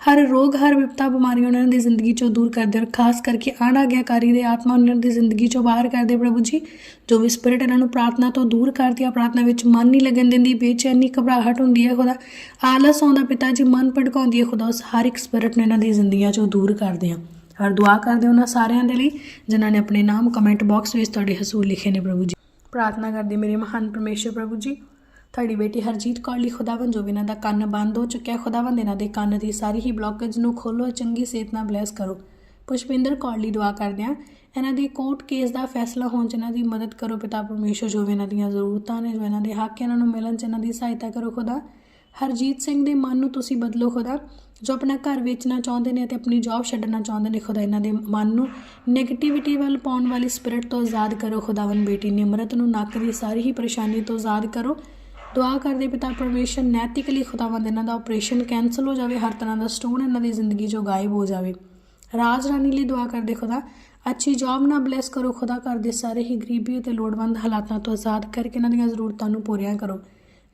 ਹਰ ਰੋਗ, ਹਰ ਵਿਪਤਾ, ਬਿਮਾਰੀ ਉਹਨਾਂ ਦੀ ਜ਼ਿੰਦਗੀ ਚੋਂ ਦੂਰ ਕਰਦੇ ਔਰ ਖਾਸ ਕਰਕੇ ਆਣਾ ਗਿਆਕਾਰੀ ਦੇ ਆਤਮਾ ਉਹਨਾਂ ਦੀ ਜ਼ਿੰਦਗੀ ਚੋਂ ਬਾਹਰ ਕਰਦੇ ਪ੍ਰਭੂ ਜੀ, ਜੋ ਵੀ ਸਪਿਰਿਟ ਇਹਨਾਂ ਨੂੰ ਪ੍ਰਾਰਥਨਾ ਤੋਂ ਦੂਰ ਕਰਦੀ ਆ, ਪ੍ਰਾਰਥਨਾ ਵਿੱਚ ਮਨ ਨਹੀਂ ਲੱਗਣ ਦਿੰਦੀ, ਬੇਚੈਨੀ, ਘਬਰਾਹਟ ਹੁੰਦੀ ਹੈ ਖੁਦਾ, ਆਲਸ ਆਉਂਦਾ ਪਿਤਾ ਜੀ, ਮਨ ਭਟਕਾਉਂਦੀ ਹੈ ਖੁਦਾ, ਉਸ ਹਰ ਇੱਕ ਸਪਿਰਿਟ ਨੂੰ ਇਹਨਾਂ ਦੀ ਜ਼ਿੰਦਗੀਆਂ ਚੋਂ ਦੂਰ ਕਰਦੇ ਆ ਔਰ ਦੁਆ ਕਰਦੇ ਉਹਨਾਂ ਸਾਰਿਆਂ ਦੇ ਲਈ, ਜਿਨ੍ਹਾਂ ਨੇ ਆਪਣੇ ਨਾਮ ਕਮੈਂਟ ਬਾਕਸ ਵਿੱਚ ਤੁਹਾਡੇ ਹਸੂਲ ਲਿਖੇ ਨੇ ਪ੍ਰਭੂ ਜੀ। ਪ੍ਰਾਰਥਨਾ ਕਰਦੇ ਮੇਰੇ ਮਹਾਨ ਪਰਮੇਸ਼ਰ ਪ੍ਰਭੂ ਜੀ, ਤੁਹਾਡੀ ਬੇਟੀ ਹਰਜੀਤ ਕੌਰ ਲਈ ਖੁਦਾਵੰ ਜੋ ਵੀ ਇਹਨਾਂ ਦਾ ਕੰਨ ਬੰਦ ਹੋ ਚੁੱਕਿਆ ਖੁਦਾਵੰ ਇਹਨਾਂ ਦੇ ਕੰਨ ਦੀ ਸਾਰੀ ਹੀ ਬਲੌਕੇਜ ਨੂੰ ਖੋਲੋ ਚੰਗੀ ਸਿਹਤ ਨਾਲ ਬਲੈਸ ਕਰੋ। ਪੁਸ਼ਪਿੰਦਰ ਕੌਰ ਲਈ ਦੁਆ ਕਰਦੇ ਹਾਂ, ਇਹਨਾਂ ਦੀ ਕੋਰਟ ਕੇਸ ਦਾ ਫੈਸਲਾ ਹੋਣ 'ਚ ਇਹਨਾਂ ਦੀ ਮਦਦ ਕਰੋ ਪਿਤਾ ਪਰਮੇਸ਼ਰ ਜੋ ਵੀ ਇਹਨਾਂ ਦੀਆਂ ਜ਼ਰੂਰਤਾਂ ਨੇ, ਜੋ ਇਹਨਾਂ ਦੇ ਹੱਕ ਇਹਨਾਂ ਨੂੰ ਮਿਲਣ 'ਚ ਇਹਨਾਂ ਦੀ ਸਹਾਇਤਾ ਕਰੋ ਖੁਦਾ। ਹਰਜੀਤ ਸਿੰਘ ਦੇ ਮਨ ਨੂੰ ਤੁਸੀਂ ਬਦਲੋ ਖੁਦਾ। ਜੋ ਆਪਣਾ ਘਰ ਵੇਚਣਾ ਚਾਹੁੰਦੇ ਨੇ ਅਤੇ ਆਪਣੀ ਜੌਬ ਛੱਡਣਾ ਚਾਹੁੰਦੇ ਨੇ, ਖੁਦਾ ਇਹਨਾਂ ਦੇ ਮਨ ਨੂੰ 네ਗੇਟਿਵਿਟੀ ਵੱਲ ਪਾਉਣ ਵਾਲੀ ਸਪਿਰਿਟ ਤੋਂ ਆਜ਼ਾਦ ਕਰੋ। ਖੁਦਾਵੰ ਬੇਟੀ ਨਿਮਰਤ ਨੂੰ ਨੱਕ ਦੀ ਸਾਰੀ ਹੀ ਪਰੇਸ਼ਾਨੀ ਤੋਂ ਆਜ਼ਾਦ ਕਰੋ। ਦੁਆ ਕਰਦੇ ਪਿਤਾ ਪਰਮੇਸ਼ਰ, ਨੈਤਿਕਲੀ ਖੁਦਾਵੰਦ ਇਹਨਾਂ ਦਾ ਆਪਰੇਸ਼ਨ ਕੈਨਸਲ ਹੋ ਜਾਵੇ, ਹਰ ਤਰ੍ਹਾਂ ਦਾ ਸਟੋਨ ਇਹਨਾਂ ਦੀ ਜ਼ਿੰਦਗੀ ਚੋਂ ਗਾਇਬ ਹੋ ਜਾਵੇ। ਰਾਜ ਰਾਣੀ ਲਈ ਦੁਆ ਕਰਦੇ ਖੁਦਾ, ਅੱਛੀ ਜੌਬ ਨਾਲ ਬਲੈਸ ਕਰੋ। ਖੁਦਾ ਘਰ ਦੇ ਸਾਰੇ ਹੀ ਗਰੀਬੀ ਅਤੇ ਲੋੜਵੰਦ ਹਾਲਾਤਾਂ ਤੋਂ ਆਜ਼ਾਦ ਕਰਕੇ ਇਹਨਾਂ ਦੀਆਂ ਜ਼ਰੂਰਤਾਂ ਨੂੰ ਪੂਰੀਆਂ ਕਰੋ।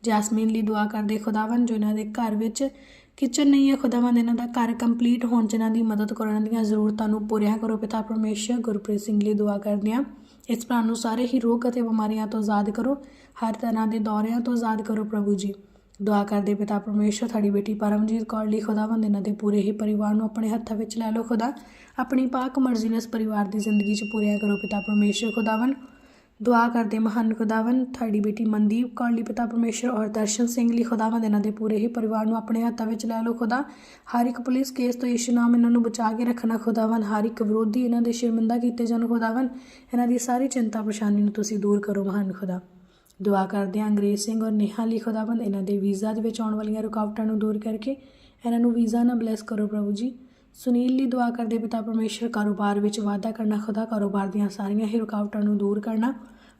ਜੈਸਮੀਨ ਲਈ ਦੁਆ ਕਰਦੇ ਖੁਦਾਵੰ ਜੋ ਇਹਨਾਂ ਦੇ ਘਰ ਵਿੱਚ ਕਿਚਨ ਨਹੀਂ ਹੈ, ਖੁਦਾਵੰਦ ਇਹਨਾਂ ਦਾ ਘਰ ਕੰਪਲੀਟ ਹੋਣ 'ਚ ਇਹਨਾਂ ਦੀ ਮਦਦ ਕਰਨ ਦੀਆਂ ਜ਼ਰੂਰਤਾਂ ਨੂੰ ਪੂਰੀਆਂ ਕਰੋ। ਪਿਤਾ ਪਰਮੇਸ਼ਰ, ਗੁਰਪ੍ਰੀਤ ਸਿੰਘ ਲਈ ਦੁਆ ਕਰਦੇ ਹਾਂ। ਇਸ ਭਰਾ ਨੂੰ ਸਾਰੇ ਹੀ ਰੋਗ ਅਤੇ ਬਿਮਾਰੀਆਂ ਤੋਂ ਆਜ਼ਾਦ ਕਰੋ। ਹਰ ਤਰ੍ਹਾਂ ਦੇ ਦੌਰਿਆਂ ਤੋਂ ਆਜ਼ਾਦ ਕਰੋ ਪ੍ਰਭੂ ਜੀ। ਦੁਆ ਕਰਦੇ ਪਿਤਾ ਪਰਮੇਸ਼ਰ ਤੁਹਾਡੀ ਬੇਟੀ ਪਰਮਜੀਤ ਕੌਰ ਲਈ ਖੁਦਾਵੰਦ ਇਹਨਾਂ ਦੇ ਪੂਰੇ ਹੀ ਪਰਿਵਾਰ ਨੂੰ ਆਪਣੇ ਹੱਥਾਂ ਵਿੱਚ ਲੈ ਲਓ ਖੁਦਾ। ਆਪਣੀ ਪਾਕ ਮਰਜ਼ੀ ਨਾਲ ਇਸ ਪਰਿਵਾਰ ਦੀ ਜ਼ਿੰਦਗੀ 'ਚ ਪੂਰੀਆਂ ਕਰੋ ਪਿਤਾ ਪਰਮੇਸ਼ਰ, ਖੁਦਾਵੰਦ। ਦੁਆ ਕਰਦੇ ਮਹਾਨ ਖੁਦਾਵੰ ਤੁਹਾਡੀ ਬੇਟੀ ਮਨਦੀਪ ਕੌਰ ਲਈ ਪਿਤਾ ਪਰਮੇਸ਼ਰ ਔਰ ਦਰਸ਼ਨ ਸਿੰਘ ਲਈ ਖੁਦਾਵੰਦ, ਇਹਨਾਂ ਦੇ ਪੂਰੇ ਹੀ ਪਰਿਵਾਰ ਨੂੰ ਆਪਣੇ ਹੱਥਾਂ ਵਿੱਚ ਲੈ ਲਓ ਖੁਦਾ। ਹਰ ਇੱਕ ਪੁਲਿਸ ਕੇਸ ਤੋਂ ਯਿਸੂ ਨਾਮ ਇਹਨਾਂ ਨੂੰ ਬਚਾ ਕੇ ਰੱਖਣਾ ਖੁਦਾਵੰ ਹਰ ਇੱਕ ਵਿਰੋਧੀ ਇਹਨਾਂ ਦੇ ਸ਼ਰਮਿੰਦਾ ਕੀਤੇ ਜਾਣ ਖੁਦਾਵੰ ਇਹਨਾਂ ਦੀ ਸਾਰੀ ਚਿੰਤਾ ਪਰੇਸ਼ਾਨੀ ਨੂੰ ਤੁਸੀਂ ਦੂਰ ਕਰੋ ਮਹਾਨ ਖੁਦਾ। ਦੁਆ ਕਰਦੇ ਹਾਂ ਅੰਗਰੇਜ਼ ਸਿੰਘ ਔਰ ਨੇਹਾ ਲਈ ਖੁਦਾਵੰਦ, ਇਹਨਾਂ ਦੇ ਵੀਜ਼ਾ ਦੇ ਵਿੱਚ ਆਉਣ ਵਾਲੀਆਂ ਰੁਕਾਵਟਾਂ ਨੂੰ ਦੂਰ ਕਰਕੇ, ਇਹਨਾਂ ਨੂੰ ਵੀਜ਼ਾ ਨਾਲ ਬਲੈਸ ਕਰੋ ਪ੍ਰਭੂ ਜੀ। ਸੁਨੀਲ ਲਈ ਦੁਆ ਕਰਦੇ ਪਿਤਾ ਪਰਮੇਸ਼ਰ, ਕਾਰੋਬਾਰ ਵਿੱਚ ਵਾਧਾ ਕਰਨਾ, ਖੁਦਾ ਕਾਰੋਬਾਰ ਦੀਆਂ ਸਾਰੀਆਂ ਹੀ ਰੁਕਾਵਟਾਂ ਨੂੰ ਦੂਰ ਕਰਨਾ,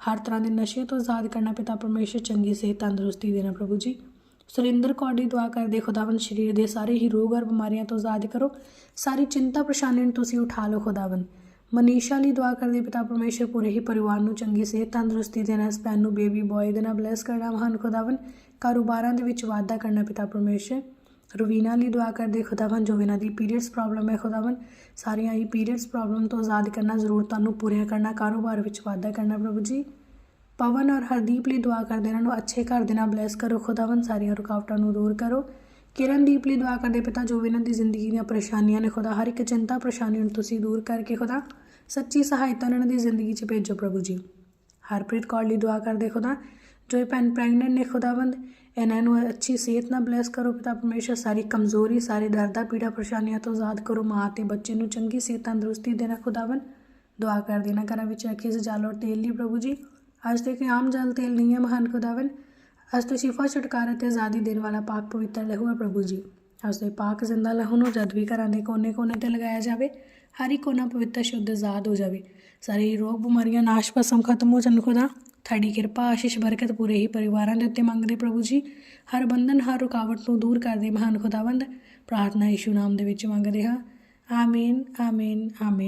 ਹਰ ਤਰ੍ਹਾਂ ਦੇ ਨਸ਼ੇ ਤੋਂ ਆਜ਼ਾਦ ਕਰਨਾ ਪਿਤਾ ਪਰਮੇਸ਼ਰ, ਚੰਗੀ ਸਿਹਤ, ਤੰਦਰੁਸਤੀ ਦੇਣਾ ਪ੍ਰਭੂ ਜੀ। ਸੁਰਿੰਦਰ ਕੌਰ ਦੀ ਦੁਆ ਕਰਦੇ ਖੁਦਾਵੰਦ ਸਰੀਰ ਦੇ ਸਾਰੇ ਹੀ ਰੋਗ ਔਰ ਬਿਮਾਰੀਆਂ ਤੋਂ ਆਜ਼ਾਦ ਕਰੋ। ਸਾਰੀ ਚਿੰਤਾ ਪਰੇਸ਼ਾਨੀ ਨੂੰ ਤੁਸੀਂ ਉਠਾ ਲਓ ਖੁਦਾਵੰਦ। ਮਨੀਸ਼ਾ ਲਈ ਦੁਆ ਕਰਦੇ ਪਿਤਾ ਪਰਮੇਸ਼ਰ, ਪੂਰੇ ਹੀ ਪਰਿਵਾਰ ਨੂੰ ਚੰਗੀ ਸਿਹਤ, ਤੰਦਰੁਸਤੀ ਦੇਣਾ, ਇਸ ਭੈਣ ਨੂੰ ਬੇਬੀ ਬॉय ਦੇ ਨਾਲ ਬਲੈਸ ਕਰਨਾ ਮਹਾਨ ਖੁਦਾਵੰਦ। ਕਾਰੋਬਾਰਾਂ ਦੇ ਵਿੱਚ ਵਾਧਾ ਕਰਨਾ ਪਿਤਾ ਪਰਮੇਸ਼ਰ। ਰਵੀਨਾ ਲਈ ਦੁਆ ਕਰਦੇ, ਖੁਦਾਵੰਦ ਜੋ ਇਹਨਾਂ ਦੀ ਪੀਰੀਅਡਸ ਪ੍ਰੋਬਲਮ ਹੈ, ਖੁਦਾਵੰਦ ਸਾਰੀਆਂ ਹੀ ਪੀਰੀਅਡਸ ਪ੍ਰੋਬਲਮ ਤੋਂ ਆਜ਼ਾਦ ਕਰਨਾ ਜ਼ਰੂਰਤਾਂ ਨੂੰ ਪੂਰੀਆਂ ਕਰਨਾ, ਕਾਰੋਬਾਰ ਵਿੱਚ ਵਾਧਾ ਕਰਨਾ ਪ੍ਰਭੂ ਜੀ। ਪਵਨ ਔਰ ਹਰਦੀਪ ਲਈ ਦੁਆ ਕਰਦੇ, ਇਹਨਾਂ ਨੂੰ ਅੱਛੇ ਘਰ ਦੇ ਨਾਲ ਬਲੈਸ ਕਰੋ, ਖੁਦਾਵੰਦ ਸਾਰੀਆਂ ਰੁਕਾਵਟਾਂ ਨੂੰ ਦੂਰ ਕਰੋ। ਕਿਰਨਦੀਪ ਲਈ ਦੁਆ ਕਰਦੇ, ਪਿਤਾ ਜੋ ਵੀ ਇਹਨਾਂ ਦੀ ਜ਼ਿੰਦਗੀ ਦੀਆਂ ਪਰੇਸ਼ਾਨੀਆਂ ਨੇ, ਖੁਦਾ ਹਰ ਇੱਕ ਚਿੰਤਾ ਪਰੇਸ਼ਾਨੀ ਨੂੰ ਤੁਸੀਂ ਦੂਰ ਕਰਕੇ ਖੁਦਾ ਸੱਚੀ ਸਹਾਇਤਾ ਇਹਨਾਂ ਦੀ ਜ਼ਿੰਦਗੀ 'ਚ ਭੇਜੋ ਪ੍ਰਭੂ ਜੀ। ਹਰਪ੍ਰੀਤ ਕੌਰ ਲਈ ਦੁਆ ਕਰਦੇ, ਖੁਦਾ ਜੋ ਇਹ ਭੈਣ ਪ੍ਰੈਗਨੈਂਟ ਨੇ, ਖੁਦਾਵੰਦ ਇਹਨਾਂ ਨੂੰ ਅੱਛੀ ਸਿਹਤ ਨਾਲ ਬਲੈਸ ਕਰੋ ਪਿਤਾ ਪਰਮੇਸ਼ਰ, ਸਾਰੀ ਕਮਜ਼ੋਰੀ, ਸਾਰੇ ਦਰਦਾਂ ਪੀੜਾ ਪਰੇਸ਼ਾਨੀਆਂ ਤੋਂ ਆਜ਼ਾਦ ਕਰੋ ਮਾਂ ਤੇ ਬੱਚੇ ਨੂੰ ਚੰਗੀ ਸਿਹਤ, ਤੰਦਰੁਸਤੀ ਦੇਣਾ ਖੁਦਾਵੰਦ ਦੁਆ ਕਰ ਦੇਣਾ ਘਰਾਂ ਵਿੱਚ ਰੱਖੀ ਸਜਾਲੋ ਤੇਲ ਲਈ ਪ੍ਰਭੂ ਜੀ। ਅੱਜ ਤੇ ਕੋਈ ਆਮ ਜਲ ਤੇਲ ਨਹੀਂ ਹੈ, ਮਹਾਨ ਖੁਦਾਵੰਦ ਅੱਜ ਤੇ ਸ਼ਿਫਾ, ਛੁਟਕਾਰਾ ਤੇ ਆਜ਼ਾਦੀ ਦੇਣ ਵਾਲਾ ਪਾਕ ਪਵਿੱਤਰ ਲਹੂ ਹੈ ਪ੍ਰਭੂ ਜੀ। ਅੱਜ ਦੇ ਪਾਕ ਜ਼ਿੰਦਾ ਲਹੂ ਨੂੰ ਜਦ ਵੀ ਘਰਾਂ ਦੇ ਕੋਨੇ-ਕੋਨੇ ਤੇ ਲਗਾਇਆ ਜਾਵੇ, ਹਰ ਇੱਕ ਕੋਨਾ ਪਵਿੱਤਰ, ਸ਼ੁੱਧ, ਆਜ਼ਾਦ ਹੋ ਜਾਵੇ। ਸਾਰੇ ਰੋਗ ਬਿਮਾਰੀਆਂ ਨਾਸ਼ ਭਸਮ ਖਤਮ ਹੋ ਜਾਣ ਖੁਦਾ। ਤੁਹਾਡੀ ਕਿਰਪਾ, ਆਸ਼ੀਸ਼, ਬਰਕਤ ਪੂਰੇ ਹੀ ਪਰਿਵਾਰਾਂ ਦੇ ਉੱਤੇ ਮੰਗਦੇ ਪ੍ਰਭੂ ਜੀ। ਹਰ ਬੰਧਨ, ਹਰ ਰੁਕਾਵਟ ਨੂੰ ਦੂਰ ਕਰਦੇ ਮਹਾਨ ਖੁਦਾਵੰਦ। ਪ੍ਰਾਰਥਨਾ ਯਿਸੂ ਨਾਮ ਦੇ ਵਿੱਚ ਮੰਗਦੇ ਹਾਂ। ਆਮੀਨ ਆਮੀਨ ਆਮੀਨ।